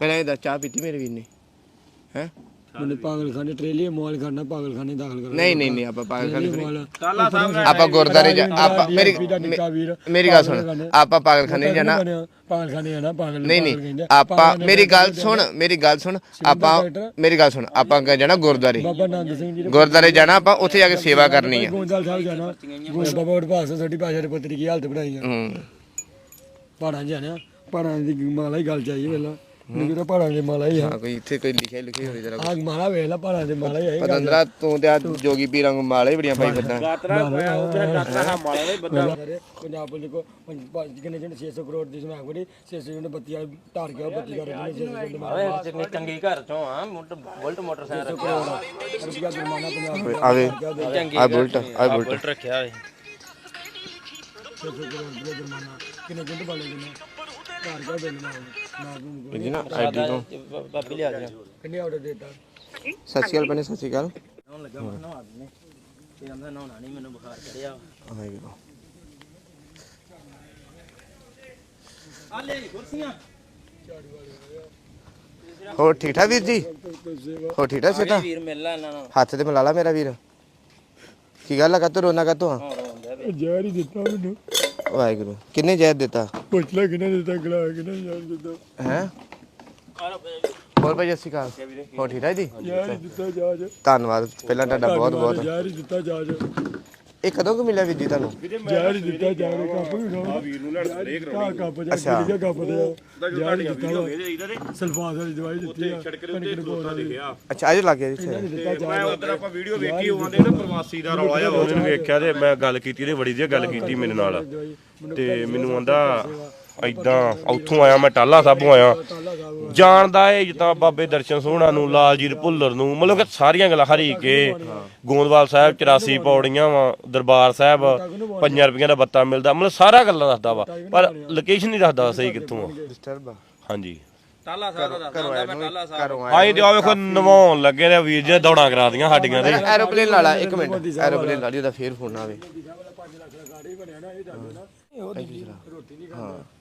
ਪਹਿਲਾਂ ਇਹ ਦੱਸ ਚਾਹ ਪੀਤੀ ਮੇਰੇ ਵੀਰ ਨੇ ਹੈ? ਮੈਨੂੰ ਪਾਗਲਖਾਨੇ ਟ੍ਰੇਲੀ ਮਾਲ ਕਰਨਾ ਪਾਗਲਖਾਨੇ ਦਾਖਲ ਕਰਨਾ ਨਹੀਂ ਨਹੀਂ ਨਹੀਂ ਆਪਾਂ ਪਾਗਲ ਖਾਨੇ ਟ੍ਰੇਲੀ ਮਾਲ ਟਾਲਾ ਸਾਹਿਬ ਆਪਾਂ ਗੁਰਦਾਰੇ ਜਾ ਆਪਾਂ ਮੇਰੀ ਮੇਰੀ ਗੱਲ ਸੁਣ। ਆਪਾਂ ਪਾਗਲ ਖਾਨੇ। ਜਾਣਾ ਪਾਗਲਖਾਨੇ ਜਾਣਾ। ਪਾਗਲ ਨਹੀਂ ਨਹੀਂ। ਆਪਾਂ ਮੇਰੀ ਗੱਲ। ਸੁਣ ਮੇਰੀ ਗੱਲ ਸੁਣ। ਆਪਾਂ ਮੇਰੀ ਗੱਲ ਸੁਣ। ਆਪਾਂ ਜਾਣਾ ਗੁਰਦਾਰੇ ਬਾਬਾ ਨੰਦ ਸਿੰਘ ਜੀ ਗੁਰਦਾਰੇ ਜਾਣਾ ਆਪਾਂ ਉੱਥੇ ਜਾ ਕੇ ਸੇਵਾ ਕਰਨੀ ਆ। ਗੋਂਦਲ ਸਾਹਿਬ ਜਾਣਾ। ਬਾਬਾ ਵਡਭਾਗ ਸਿੰਘ ਸਾਡੀ ਭਾਸ਼ਾ ਦੇ ਪੁੱਤਰੀ ਕੀ ਹਾਲਤ ਬਣਾਈ ਆ। ਹੂੰ। ਜਾਣਾ। ਪਹਾੜਾਂ ਦੀ ਮਾਲਾ ਹੀ ਗੱਲ ਚਾਹੀਏ ਵੇਲਾ ਤਾਂ ਪਹਾੜਾਂ ਦੀ ਮਾਲਾ ਹੀ ਆ। ਹਾਂ ਕੋਈ ਇੱਥੇ ਕੋਈ ਲਿਖਿਆ ਲਿਖੀ ਹੋਵੇ ਜਰਾ ਆਗ ਮਾਲਾ ਵੇਖ ਲਾ ਪਹਾੜਾਂ ਦੀ ਮਾਲਾ ਹੀ ਆ। ਪਤੰਦਰਾ ਤੂੰ ਤੇ ਆ ਜੋਗੀ ਪੀਰਾਂ ਨੂੰ ਮਾਲੇ ਬੜੀਆਂ ਪਾਈ ਫਿਰਦਾ। ਗਾਤਰਾ ਪਿਆ ਉੱਥੇ ਗਾਤਰਾ ਹਾ ਮਾਲੇ ਦੇ ਬੰਦਾ। ਪੰਜਾਬ ਪੁਲਿਸ ਕੋ ਕਿੰਨੇ ਜਿਹੜੇ 600 ਕਰੋੜ ਦੀ ਸਮੈਕ ਬੜੀ 600 ਜਿਹੜੇ ਬੱਤੀ ਆ ਟਾਰ ਗਿਆ ਬੱਤੀ ਕਰ ਰਹੇ ਨੇ 600 ਕਰੋੜ ਓਏ ਜਿੰਨੀ ਚੰਗੀ ਘਰ ਚੋਂ ਆ ਬੁਲਟ ਮੋਟਰਸਾਈਕਲ ਰੱਖਿਆ ਜੁਰਮਾਨਾ ਪੰਜਾਬ ਆਵੇ। ਆ ਬੁਲਟ ਆ। ਬੁਲਟ। ਬੁਲਟ ਰੱਖਿਆ ਓਏ 600 ਕਰੋੜ ਰੁਪਿਆ ਜੁਰਮਾਨਾ। ਕਿੰਨੇ ਕਿੰਨੇ ਬਾਲੇ ਕਿੰਨੇ ਟਾਰ ਗਿਆ ਬਿੱਲ ਨਾਲ ਨਾ ਤੂੰ ਜੀ ਨਾ ਆਈਡੀ ਤੋਂ। ਬਾਬੀ ਲਿਆ ਜਾ ਕਿੰਨੇ ਆਰਡਰ ਦੇਤਾ? ਸਤਿ ਸ਼੍ਰੀ ਅਕਾਲ ਭੈਣੇ ਸਤਿ ਸ਼੍ਰੀ ਅਕਾਲ। ਹੁਣ ਲੱਗਾ ਮੈਂ ਨਵਾ ਦਿੰਨੇ ਤੇ ਕਹਿੰਦਾ ਨਹਾਉਣਾ ਨਹੀਂ ਮੈਨੂੰ ਬੁਖਾਰ ਚੜਿਆ ਵਾਹਿਗੁਰੂ। ਆ ਲੈ ਕੁਰਸੀਆਂ। ਹੋਰ ਠੀਕ ਠਾਕ ਵੀਰ ਜੀ? ਹੋਰ ਠੀਕ ਠਾਕ ਸੇਤਾ ਵੀਰ ਮਿਲ ਲੈ ਇਹਨਾਂ ਨੂੰ ਹੱਥ ਤੇ ਮਿਲਾ ਲਾ ਮੇਰਾ ਵੀਰ। ਕੀ ਗੱਲ ਆ ਤੂੰ ਰੋਣਾ ਹੁੰਦਾ ਵੀ ਜ਼ਹਿਰ ਹੀ ਦਿੱਤਾ ਮੈਨੂੰ। ਵਾਹਿਗੁਰੂ। ਕਿੰਨੇ ਜ਼ਹਿਰ ਦਿੱਤਾ? ਪੁੱਛ ਲੈ ਕਿੰਨੇ ਦਿੱਤਾ ਗਲਾ ਕਿੰਨੇ ਜ਼ਹਿਰ ਦਿੱਤਾ। ਹੈ? ਹੋਰ ਭਾਈ ਸਤਿ ਸ਼੍ਰੀ ਅਕਾਲ। ਹੋਰ ਠੀਕ ਜੀ? ਹੀ ਦਿੱਤਾ ਜਾਜ। ਧੰਨਵਾਦ। ਪਹਿਲਾਂ ਤੁਹਾਡਾ ਬਹੁਤ ਬਹੁਤ ਜ਼ਹਿਰ ਹੀ ਦਿੱਤਾ ਜਾਜ। ਇਹ ਕਦੋਂ ਕੁ ਮਿਲਿਆ ਵੀਰ ਜੀ ਤੁਹਾਨੂੰ? ਹੀ ਦਿੱਤਾ ਜਾਜ ਕੱਪ ਵੀ ਖਾਓ ਵੀਰ ਨੂੰ ਲੜ ਸਪਰੇ ਕਰਾਉਣੀ ਕੱਪ ਜਾ ਅੱਛਾ। ਕਿਹੜੀ ਕੱਪ ਦੇ ਹੀ ਦਿੱਤਾ ਵਾਲੀ ਦਵਾਈ ਦਿੱਤੀ ਆ। ਕਣਕ ਦੇ ਕੋਲ ਲਿਖਿਆ ਅੱਛਾ ਆਜੋ ਲੱਗ ਗਿਆ ਜੀ ਦਿੱਤਾ ਮੈਂ ਉਧਰ ਆਪਾਂ ਵੀਡੀਓ ਵੇਖੀ ਉਹਦੇ ਨਾ ਪ੍ਰਵਾਸੀ ਦਾ ਰੌਲਾ ਜਿਹਾ ਉਹਨੇ ਵੇਖਿਆ ਤੇ ਮੈਂ ਗੱਲ ਕੀਤੀ ਤੇ ਬੜੀ ਵਧੀਆ ਗੱਲ ਕੀਤੀ ਮੇਰੇ ਨਾਲ। ਤੇ ਮੈਨੂੰ ਆਂਦਾ ਐਦਾਂ ਉੱਥੋਂ ਆਇਆ ਮੈਂ ਟਾਲਾ ਸਾਹਿਬੋਂ ਆਇਆ। ਜਾਣਦਾ ਏ ਜਿੱਦਾਂ ਬਾਬੇ ਦਰਸ਼ਨ ਸੋਹਣਾ ਨੂੰ ਲਾਲਜੀਤ ਭੁੱਲਰ ਨੂੰ ਮਤਲਬ ਕਿ ਸਾਰੀਆਂ ਗੱਲਾਂ ਹਰੀ ਕੇ ਗੋਂਦਵਾਲ ਸਾਹਿਬ 84 ਪੌੜੀਆਂ ਵਾ ਦਰਬਾਰ ਸਾਹਿਬ 5 ਰੁਪਈਆਂ ਦਾ ਬੱਤਾ ਮਿਲਦਾ ਮਤਲਬ ਸਾਰਾ ਗੱਲਾਂ ਦੱਸਦਾ ਵਾ ਪਰ ਲੋਕੇਸ਼ਨ ਨਹੀਂ ਦੱਸਦਾ ਸਹੀ ਕਿੱਥੋਂ ਆ। ਹਾਂਜੀ। ਟਾਲਾ ਸਾਹਿਬ ਦਾ ਦੱਸਦਾ ਹੁੰਦਾ ਮੈਂ ਟਾਲਾ ਸਾਹਿਬ ਘਰੋਂ ਆਏ ਤੇ ਆ ਵੇਖੋ ਨਵਾਉਣ ਲੱਗੇ ਨੇ ਵੀਰ ਜੀ ਦੌੜਾਂ ਕਰਾ ਦੀਆਂ ਸਾਡੀਆਂ ਤੇ। ਐਰੋਪਲੇਨ ਲਾ ਲਾ ਇੱਕ ਮਿੰਟ। ਐਰੋਪਲੇਨ ਲਾ ਲਈ ਉਹਦਾ ਫੇਰ ਫੋਨ ਆਵੇ।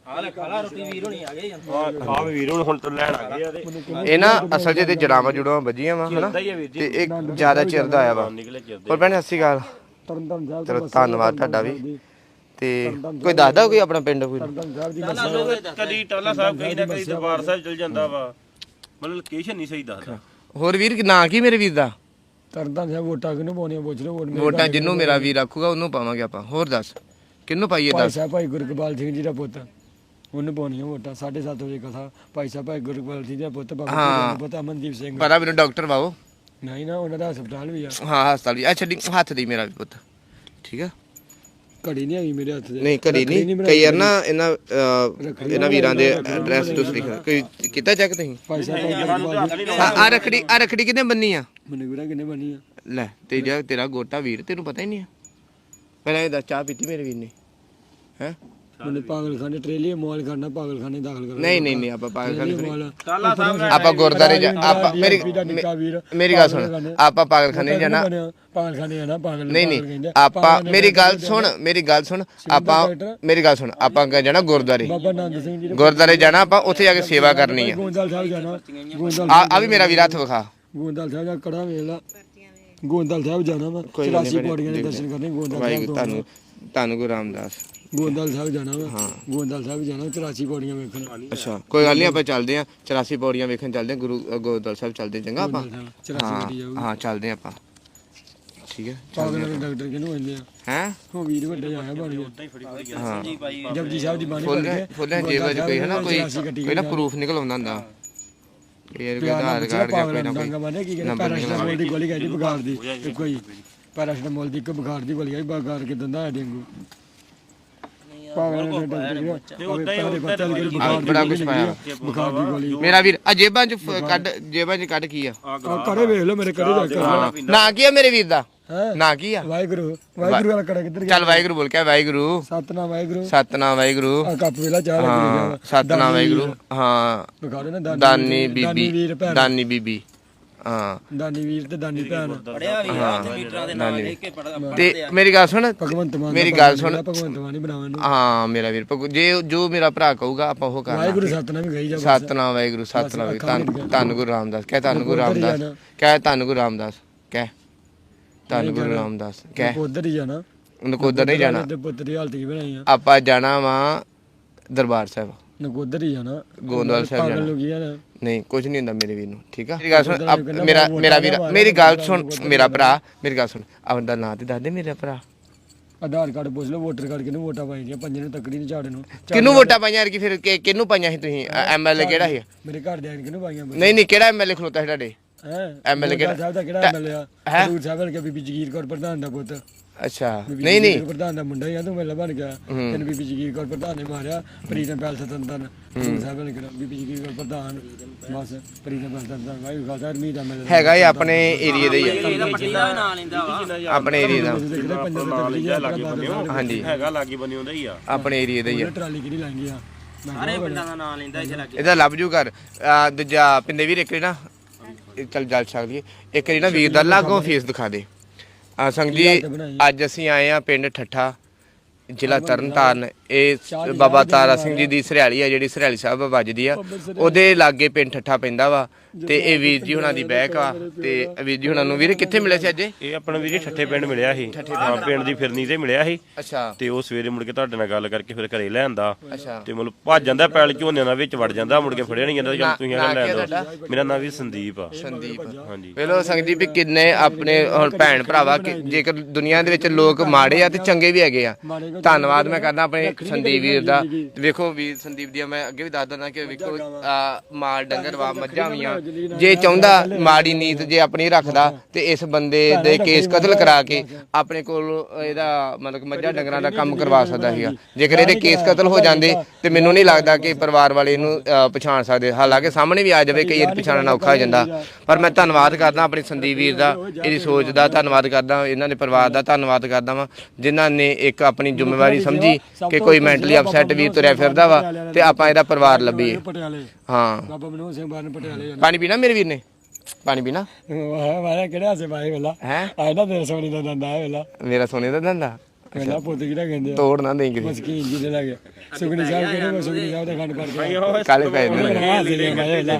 ਆ ਲੈ ਖਾਲਾ ਰੋਟੀ ਵੀਰ ਹੋਣੀ ਆ ਗਏ ਆ ਵੀਰ ਹੁਣ ਹੁਣ ਤੋਂ ਲੈਣ ਆ ਗਏ ਆ ਤੇ। ਇਹ ਨਾ ਅਸਲ 'ਚ ਤੇ ਜੜਾਵਾਂ ਜੁੜਾਵਾਂ ਵੱਜੀਆਂ ਵਾ ਹਨਾ? ਹੀ ਆ ਵੀਰ ਜੀ। ਤੇ ਇਹ ਜ਼ਿਆਦਾ ਚਿਰ ਦਾ ਆਇਆ ਵਾ। ਨਿਕਲੇ ਚਿਰ ਹੋਰ ਭੈਣੇ ਸਤਿ ਸ਼੍ਰੀ ਅਕਾਲ। ਤਰਨ ਤਰਨ ਸਾਹਿਬ ਚਲੋ ਧੰਨਵਾਦ ਤੁਹਾਡਾ ਵੀ। ਤੇ ਕੋਈ ਦੱਸਦਾ ਕੋਈ ਆਪਣਾ ਪਿੰਡ ਕੋਈ? ਤਰਨ ਸਾਹਿਬ ਦੀ ਟਾਲਾ ਲੋਕ ਕਦੀ ਟਾਲਾ ਸਾਹਿਬ ਕਦੀ ਨਾ ਕਦੀ ਦਰਬਾਰ ਸਾਹਿਬ ਚਲ ਜਾਂਦਾ ਵਾ। ਮਤਲਬ ਲੋਕੇਸ਼ਨ ਨਹੀਂ ਸਹੀ ਦੱਸਦਾ। ਹੋਰ ਵੀਰ ਨਾਂ ਕੀ ਮੇਰੇ ਵੀਰ ਦਾ? ਤਰਨ ਤਰਨ ਸਾਹਿਬ ਵੋਟਾਂ ਕਿਹਨੂੰ ਪਾਉਣੀਆਂ? ਪੁੱਛ ਲਓ ਵੋਟ ਮੇਰੇ ਵੋਟਾਂ ਜਿੰਨੂੰ ਮੇਰਾ ਵੀਰ ਆਖੂਗਾ ਉਹਨੂੰ ਪਾਵਾਂਗੇ ਆਪਾਂ। ਹੋਰ ਦੱਸ ਕਿਹਨੂੰ ਪਾਈਏ ਭਾਈ ਦੱਸ? ਸਾਹਿਬ ਭਾਈ ਗੁਰਕਬਾਲ ਸਿੰਘ ਜੀ ਦਾ ਪੁੱਤ। ਉਹਨੂੰ ਪਾਉਣੀਆਂ ਵੋਟਾਂ 7:30 ਵਜੇ ਕਥਾ ਭਾਈ ਸਾਹਿਬ ਭਾਈ ਸਿੰਘ ਜੀ ਦਾ ਪੁੱਤ ਬਾਬਾ ਹਾਂ। ਜੀ ਦਾ ਪੁੱਤ ਅਮਨਦੀਪ ਸਿੰਘ। ਪਤਾ ਮੈਨੂੰ ਡਾਕਟਰ ਬਾਬੂ ਨਹੀਂ ਨਾ ਉਹਨਾਂ ਦਾ ਹਸਪਤਾਲ ਵੀ ਆ। ਹਾਂ ਹਸਪਤਾਲ ਵੀ ਆ। ਛੱਡੀ ਹੱਥ ਦੀ ਮੇਰਾ ਵੀ ਪੁੱਤ। ਠੀਕ ਆ? ਘੜੀ ਨਹੀਂ ਹੈਗੀ ਮੇਰੇ ਹੱਥ 'ਚ ਨਹੀਂ ਘੜੀ ਨਹੀਂ। ਕਈ ਵਾਰ ਨਾ ਇਹਨਾਂ ਅਹ, ਇਹਨਾਂ ਵੀਰਾਂ ਦੇ ਐਡਰੈਸ ਤੁਸੀਂ ਲਿਖਣਾ ਕੋਈ ਕੀਤਾ ਚੈੱਕ ਤੁਸੀਂ? ਭਾਈ ਸਾਹਿਬ ਭਾਈ ਗੁਰਕਬਾਲ ਜੀ ਆ ਆ ਰਖੜੀ ਆ ਰਖੜੀ ਕਿੰਨੇ ਬੰਨੀ ਆ? ਮੈਨੂੰ ਵੀਰਾਂ ਕਿੰਨੇ ਬਣੀ ਆ। ਲੈ ਤੇਰਾ ਤੇਰਾ ਗੋਟਾ ਵੀਰ ਤੈਨੂੰ ਪਤਾ ਹੀ ਨਹੀਂ ਆ। ਪਹਿਲਾਂ ਇਹ ਦੱਸ ਚਾਹ ਪੀਤੀ ਮੇਰੇ ਵੀਰ ਨੇ। ਹੈ? ਮੈਨੂੰ ਪਾਗਲਖਾਨੇ ਟ੍ਰੇਲੀ ਮਾਲ ਕਰਨਾ ਪਾਗਲਖਾਨੇ ਦਾਖਲ ਕਰਨਾ ਨਹੀਂ ਨਹੀਂ ਨਹੀਂ ਆਪਾਂ ਪਾਗਲ ਖਾਨੇ ਮਾਲ ਟਾਲਾ ਸਾਹਿਬ ਆਪਾਂ ਗੁਰਦਾਰੇ ਜਾ ਆਪਾਂ ਮੇਰੀ ਮੇਰੀ ਗੱਲ ਸੁਣ। ਆਪਾਂ ਪਾਗਲ ਖਾਨੇ ਜਾਣਾ। ਪਾਗਲਖਾਨੇ ਜਾਣਾ ਪਾਗਲ ਨਹੀਂ ਨਹੀਂ। ਆਪਾਂ ਮੇਰੀ ਗੱਲ ਸੁਣ ਮੇਰੀ ਗੱਲ ਸੁਣ। ਆਪਾਂ ਮੇਰੀ ਗੱਲ ਸੁਣ ਆਪਾਂ ਜਾਣਾ ਗੁਰਦਾਰੇ ਬਾਬਾ ਨੰਦ ਸਿੰਘ ਜੀ ਗੁਰਦਾਰੇ ਜਾਣਾ ਆਪਾਂ ਉੱਥੇ ਜਾ ਕੇ ਸੇਵਾ ਕਰਨੀ ਆ। ਗੋਂਦਲ ਸਾਹਿਬ ਜਾਣਾ। ਆ ਵੀ ਮੇਰਾ ਵੀਰ ਹੱਥ ਵਿਖਾ। ਗੋਂਦਲ ਸਾਹਿਬ ਜਾ ਕੜਾ ਵੇਲਾ ਗੋਂਦਲ ਸਾਹਿਬ ਜਾਣਾ ਗੱਲ 84 ਨਹੀਂ ਪੌੜੀਆਂ ਦੇ ਦਰਸ਼ਨ ਕਰਨੇ ਗੋਂਦਲ ਸਾਹਿਬ ਤੋਂ ਤੁਹਾਨੂੰ ਤੁਹਾਨੂੰ ਗੁਰੂ ਰਾਮਦਾਸ। ਗੋਂਦਲ ਸਾਹਿਬ ਜਾਣਾ ਵਾ। ਗੋਂਦਲ ਸਾਹਿਬ ਜਾਣਾ 84 ਪੌੜੀਆਂ ਵੇਖਣ ਅੱਛਾ ਕੋਈ ਗੱਲ ਨਹੀਂ ਆਪਾਂ ਚੱਲਦੇ ਆ। 84 ਪੌੜੀਆਂ ਵੇਖਣ ਚੱਲਦੇ ਆ ਗੁਰੂ ਅ, ਗੋਦਲ ਸਾਹਿਬ ਚੱਲਦੇ ਚੰਗਾ ਆਪਾਂ? 84 ਹਾਂ ਗੱਡੀ ਜਾਊਗੀ। ਹਾਂ ਚੱਲਦੇ ਆ ਆਪਾਂ। ਠੀਕ ਹੈ ਪਾਗਲ ਦੇ ਡਾਕਟਰ ਕਿਹਨੂੰ ਕਹਿੰਦੇ ਆ? ਹੈ? ਉਹ ਵੀਰ ਵੱਡੇ ਆਇਆ ਬਣ ਗਿਆ ਹਾਂ ਜਪਜੀ ਸਾਹਿਬ ਦੀ ਬਾਣੀ ਪੜ੍ਹ ਫੁੱਲ ਕੇ ਫੁੱਲ ਜੇਬ ਵਿੱਚ ਕੋਈ ਹੈ ਨਾ ਕੋਈ ਕੋਈ ਨਾ ਪ੍ਰੂਫ ਨਿਕਲ ਆਉਂਦਾ ਹੁੰਦਾ। ਇਹ ਕੋਈ ਆਧਾਰ ਕਾਰਡ ਜਾਂ ਕੋਈ ਨਾ ਕੋਈ ਡਾਂਗਾ ਮਾਰੇ ਕੀ ਕਹਿੰਦੇ ਪੈਰਾਸਟਾਮੋਲ ਦੀ ਗੋਲੀ ਖਾਈ ਬੁਖਾਰ ਦੀ। ਤੇ ਕੋਈ ਪੈਰਾਸਟਾਮੋਲ ਦੀ ਇੱਕ ਬੁਖਾਰ ਦੀ ਗੋਲੀ ਖਾਈ ਬੁਖਾਰ ਕੇ ਦੰਦਾ ਹੈ ਡੇਂਗੂ? ਪਾਗਲ ਨੇ ਡਾਕਟਰ ਉਹ ਪਹਿਲੇ ਬੱਚਾ ਦੀ ਬੁਖਾਰ ਦੀ ਬੜਾ ਗੋਲੀ ਕੁਛ ਪਾਇਆ ਲੱਗੀ ਆ, ਬੁਖਾਰ ਦੀ ਗੋਲੀ ਮੇਰਾ ਵੀਰ ਆ ਜੇਬਾਂ ਚ ਫ- ਕੱਢ ਜੇਬਾਂ ਚ ਕੱਢ ਕੀ ਆ? ਆ ਕੜੇ ਵੇਖ ਲਓ ਮੇਰੇ ਕੜੇ ਜਾ ਕੇ। ਨਾ ਕੀ ਆ ਮੇਰੇ ਵੀਰ ਦਾ? ਹੈ? ਨਾ ਕੀ ਆ? ਵਾਹਿਗੁਰੂ ਵਾਹਿਗੁਰੂ ਵਾਲਾ ਕੜਾ ਕਿੱਧਰ ਗਿਆ? ਚੱਲ ਵਾਹਿਗੁਰੂ ਬੋਲ ਕੇ ਆ, ਵਾਹਿਗੁਰੂ। ਸਤਨਾਮ ਵਾਹਿਗੁਰੂ। ਸਤਨਾਮ ਵਾਹਿਗੁਰੂ। ਆ ਕੱਪ ਵੇਲਾ ਚਾਹ ਲੱਗ ਹਾਂ ਗਿਆ ਸਤਨਾਮ ਵਾਹਿਗੁਰੂ। ਹਾਂ। ਬੁਖਾਰ ਦਾਨੀ ਦਾਨੀ ਦਾਨੀ ਵੀਰ ਬੀਬੀ। ਭੈਣ। ਦਾਨੀ ਬੀਬੀ। ਹਾਂ। ਦਾਨੀ ਵੀਰ ਤੇ ਦਾਨੀ ਭੈਣ। ਪੜਿਆ ਵੀ ਆ ਤੇ ਮੀਟਰਾਂ ਦੇ ਨਾਲ ਲੈ ਕੇ ਪੜਦਾ ਤੇ ਮੇਰੀ ਗੱਲ ਸੁਣ ਭਗਵੰਤ ਮਾਨ ਮੇਰੀ ਦਾ ਗੱਲ ਭਗਵੰਤ ਸੁਣ। ਦਾ ਭਗਵੰਤ ਮਾਨ ਹੀ ਬਣਾਉਣ ਨੂੰ ਹਾਂ ਮੇਰਾ ਵੀਰ ਭਗੂ- ਜੇ ਜੋ ਮੇਰਾ ਭਰਾ ਕਹੂਗਾ ਆਪਾਂ ਉਹ ਕਰਨਾ। ਵਾਹਿਗੁਰੂ ਸਤਨਾਮ ਵੀ ਗਈ ਜਾ ਸਤਨਾਮ ਵਾਹਿਗੁਰੂ ਸਤਨਾਮ ਵਾਹਿਗੁਰੂ, ਧੰਨ ਧੰਨ ਗੁਰੂ ਰਾਮਦਾਸ। ਕਹਿ ਧੰਨ ਗੁਰੂ ਰਾਮਦਾਸ। ਕਹਿ ਧੰਨ ਗੁਰੂ ਰਾਮਦਾਸ। ਕਹਿ। ਧੰਨ ਗੁਰੂ ਰਾਮਦਾਸ। ਕਹਿ। ਉਧਰ ਹੀ ਜਾਣਾ। ਨਕੋਦਰ ਨਹੀਂ ਜਾਣਾ। ਤੇ ਪੁੱਤ ਦੀ ਹਾਲਤ ਕੀ ਬਣਾਈ ਆ? ਆਪਾਂ ਜਾਣਾ ਵਾ ਦਰਬਾਰ ਸਾਹਿਬ। ਨਕੋਦਰ ਹੀ ਜਾਣਾ। ਗੋਂਦਵਾਲ ਸਾਹਿਬ ਜਾਣਾ। ਨਹੀਂ ਕੁਝ ਨਹੀਂ ਹੁੰਦਾ ਮੇਰੇ ਵੀਰ ਨੂੰ ਠੀਕ ਆ? ਮੇਰੀ ਗੱਲ ਸੁਣ ਆਪ- ਮੇਰਾ ਮੇਰਾ ਵੀਰ ਮੇਰੀ ਗੱਲ ਸੁਣ ਮੇਰਾ ਭਰਾ ਮੇਰੀ ਗੱਲ ਸੁਣ ਆਪਦਾ ਨਾਂ ਤੇ ਦੱਸ ਦੇ ਮੇਰਾ ਭਰਾ। ਆਧਾਰ ਕਾਰਡ ਪੁੱਛ ਲਓ ਵੋਟਰ ਕਾਰਡ ਕਿਹਨੂੰ ਵੋਟਾਂ ਪਾਈ ਦੀਆਂ ਪੰਜਾਂ ਨੂੰ ਤੱਕੜੀ ਨਹੀਂ ਝਾੜੇ ਨੂੰ। ਕਿਹਨੂੰ ਵੋਟਾਂ ਪਾਈਆਂ ਯਾਰ ਕਿ ਫਿਰ ਕਿਹਨੂੰ ਪਾਈਆਂ ਸੀ ਤੁਸੀਂ? ਐਮਐਲਏ ਕਿਹੜਾ ਸੀ? ਮੇਰੇ ਘਰ ਦੇ ਕਿਹਨੂੰ ਪਾਈਆਂ ਨਹੀਂ ਨਹੀਂ ਕਿਹੜਾ ਐਮਐਲਏ ਖਲੋਤਾ ਸੀ ਤੁਹਾਡੇ? ਹੈ? MLA ਕਿਹੜਾ- ਸਾਹਿਬ ਦਾ ਕਿਹੜਾ ਐਮਐਲਏ ਆ? ਹੈਂ? ਹਜ਼ੂਰ ਸਾਹਿਬ ਹਲਕੇ ਬੀਬੀ ਜਗੀਰ ਕੌਰ ਪ੍ਰਧਾਨ ਦਾ ਪੁੱਤ। ਅੱਛਾ। ਨਹੀਂ ਨਹੀਂ। ਪ੍ਰਧਾਨ ਦਾ ਮੁੰਡਾ ਹੀ ਆ ਤੂੰ ਮੇਲਾ ਬਣ ਗਿਆ। ਤੈਨੂੰ ਬੀਬੀ ਜਗੀਰ ਕੌਰ ਪ੍ਰਧਾਨ ਨੇ ਮਾਰਿਆ ਪ੍ਰੀਤਮ ਪੈਲ ਸਤੰਤਨ ਹਜ਼ੂਰ ਸਾਹਿਬ ਹਲਕੇ ਦਾ ਬੀਬੀ ਜਗੀਰ ਕੌਰ ਪ੍ਰਧਾਨ? ਬਸ ਪ੍ਰੀਤਮ ਪੈਲ ਸਤੰਤਨ ਵਾਹਿਗੁਰੂ ਖਾਲਸਾ ਰਮੀ ਦਾ ਐਮਐਲਏ ਹੈਗਾ ਹੀ ਆਪਣੇ ਏਰੀਆ ਦਾ ਹੀ ਆ। ਨਾਂ ਆਪਣੇ ਏਰੀਆ ਦਾ। ਹਾਂਜੀ ਹੈਗਾ ਲਾਗੀ ਬਣੀ ਹੁੰਦਾ ਹੀ ਆ। ਆਪਣੇ ਏਰੀਆ ਦਾ ਹੀ ਆ। ਟਰਾਲੀ ਕਿਹੜੀ ਲਾਂਗੀ ਆ? ਮੈਂ ਸਾਰੇ ਪਿੰਡਾਂ ਦਾ ਨਾਂ ਲੈਂਦਾ ਇੱਥੇ ਲੱਗੇ। ਇਹਦਾ ਲੱਭ ਜੂ ਕਰ ਦੂਜਾ ਪਿੰਦੇ ਵੀਰ ਇੱਕ ਨਾ ਇਹ ਚੱਲ ਜਲ ਸਕਦੀ ਇੱਕ ਨਾ ਵੀਰ ਦਾ ਲਾਗੋਂ ਫੇਸ ਦਿਖਾ ਦੇ। ਆ ਸੰਗ ਜੀ ਅੱਜ ਅਸੀਂ ਆਏ ਆ ਪਿੰਡ ਠੱਠਾ ਜ਼ਿਲ੍ਹਾ ਤਰਨਤਾਰਨ ਇਹ ਬਾਬਾ ਤਾਰਾ ਸਿੰਘ ਜੀ ਦੀ ਸਰਿਆਲੀ ਆ ਜਿਹੜੀ ਸਰਿਆਲੀ ਸਾਹਿਬ ਵੱਜਦੀ ਆ। ਉਹਦੇ ਲਾਗੇ ਪਿੰਡ ਠੱਠਾ ਪੈਂਦਾ ਵਾ। ਤੇ ਇਹ ਵੀਰ ਜੀ ਹੁਣਾਂ ਦੀ ਬਹਿਕ ਆ ਤੇ ਵੀਰ ਜੀ ਹੁਣਾਂ ਨੂੰ ਵੀਰ ਕਿੱਥੇ ਮਿਲੇ ਸੀ ਅੱਜ? ਇਹ? ਇਹ ਆਪਣਾ ਵੀਰ ਠੱਠੇ ਪਿੰਡ ਮਿਲਿਆ ਸੀ। ਹਾਂ ਪਿੰਡ ਦੀ ਫਿਰਨੀ ਤੇ ਮਿਲਿਆ ਸੀ। ਅੱਛਾ। ਤੇ ਉਹ ਸਵੇਰੇ ਮੁੜ ਕੇ ਤੁਹਾਡੇ ਨਾਲ ਗੱਲ ਕਰਕੇ ਫਿਰ ਘਰੇ ਲੈ ਆਂਦਾ। ਅੱਛਾ। ਤੇ ਮਤਲਬ ਭੱਜ ਜਾਂਦਾ ਪੈਲ ਝੋਨੇ ਨਾਲ ਵਿੱਚ ਵੜ ਜਾਂਦਾ ਮੁੜ ਕੇ ਫੜਿਆ ਨਹੀਂ ਜਾਂਦਾ ਜਦ ਤੁਸੀਂ ਨਾਂ ਇਹਨਾਂ ਲੈ ਆ ਲਓ। ਮੇਰਾ ਨਾਮ ਵੀ ਸੰਦੀਪ ਆ। ਸੰਦੀਪ। ਹਾਂਜੀ। ਵੇਲੋ ਸੰਗ ਜੀ ਵੀ ਕਿੰਨੇ ਆਪਣੇ ਹੁਣ ਭੈਣ ਭਰਾਵਾ ਕਿ ਜੇਕਰ ਦੁਨੀਆ ਦੇ ਵਿੱਚ ਲੋਕ ਮਾੜੇ ਆ ਤੇ ਚੰਗੇ ਵੀ ਹੈਗੇ ਆ। ਧੰਨਵਾਦ ਮੈਂ ਕਰਦਾ ਆਪਣੇ ਸੰਦੀਪ ਵੀਰ ਦਾ। ਤੇ ਵੇਖੋ ਵੀਰ ਸੰਦੀਪ ਦੀ ਮੈਂ ਅੱਗੇ ਵੀ ਦੱਸ ਦਿੰਦਾ ਕਿ ਵੇਖੋ ਆ, ਮਾਲ ਡੰਗਰ ਵਾ ਮੱਝਾਂ ਵੀਆਂ ਜੇ ਚਾਹੁੰਦਾ ਮਾੜੀ ਨੀਤ ਜੇ ਆਪਣੀ ਰੱਖਦਾ ਤੇ ਇਸ ਬੰਦੇ ਦੇ ਕੇਸ ਕਤਲ ਕਰਾ ਕੇ ਆਪਣੇ ਕੋਲ ਇਹਦਾ ਮਤਲਬ ਮੱਝਾਂ ਡੰਗਰਾਂ ਦਾ ਕੰਮ ਕਰਵਾ ਸਕਦਾ ਸੀਗਾ। ਜੇਕਰ ਇਹਦੇ ਕੇਸ ਕਤਲ ਹੋ ਜਾਂਦੇ ਤੇ ਮੈਨੂੰ ਨਹੀਂ ਲੱਗਦਾ ਕਿ ਪਰਿਵਾਰ ਵਾਲੇ ਇਹਨੂੰ ਪਛਾਣ ਸਕਦੇ। ਹਾਲਾਂਕਿ ਸਾਹਮਣੇ ਵੀ ਆ ਜਾਵੇ ਕਈ ਵਾਰ ਪਛਾਣਨਾ ਔਖਾ ਹੋ ਜਾਂਦਾ। ਪਰ ਮੈਂ ਧੰਨਵਾਦ ਕਰਦਾ ਆਪਣੇ ਸੰਦੀਪ ਵੀਰ ਦਾ, ਇਹਦੀ ਸੋਚ ਦਾ ਧੰਨਵਾਦ ਕਰਦਾ, ਇਹਨਾਂ ਦੇ ਪਰਿਵਾਰ ਦਾ ਧੰਨਵਾਦ ਕਰਦਾ ਵਾਂ, ਜਿਨ੍ਹਾਂ ਨੇ ਇੱਕ ਆਪਣੀ ਜ਼ਿੰਮੇਵਾਰੀ ਸਮਝੀ ਕਿ ਕੋਈ ਮੈਂਟਲੀ ਅਪਸੈਟ ਵੀਰ ਤੁਰਿਆ ਫਿਰਦਾ ਵਾ ਤੇ ਆਪਾਂ ਇਹਦਾ ਪਰਿਵਾਰ ਲੱਭੀਏ। ਹਾਂ। ਬਾਬਾ ਮਨੋਜ ਸਿੰਘ ਬਾਰਨ ਪਟਿਆਲੇ ਪਾਣੀ ਪੀਣਾ ਮੇਰੇ ਵੀਰ ਨੇ? ਪਾਣੀ ਪੀਣਾ? ਵਾਹ ਵਾਹ ਕਿਹੜਾ ਸੇ ਬਾਈ ਵੇਲਾ? ਹੈ? ਆਇਦਾ ਨਾ ਤੇਰੇ ਸੋਨੀ ਦਾ ਦੰਦਾ ਹੈ ਵੇਲਾ। ਮੇਰਾ ਸੋਨੇ ਦਾ ਧੰਦਾ ਵੇਲਾ ਪੁੱਤ ਕਿਹੜਾ ਕਹਿੰਦੇ ਆ? ਤੋੜ ਨਾ ਦੇਂ ਕਿਸੇ ਮਸਕੀਨ ਜੀ ਦੇ ਲੱਗੇ। ਸੁਖਨੀ ਸਾਹਿਬ ਕਿਹੜੇ ਕੋ ਸੁਖਨੀ ਸਾਹਿਬ ਦਾ ਖੰਡ ਕਰਕੇ ਕਾਲੇ ਪੈ ਜਾਂਦੇ ਨੇ। ਹਾਂ ਸੀ ਮੈਂ ਵੇਲਾ।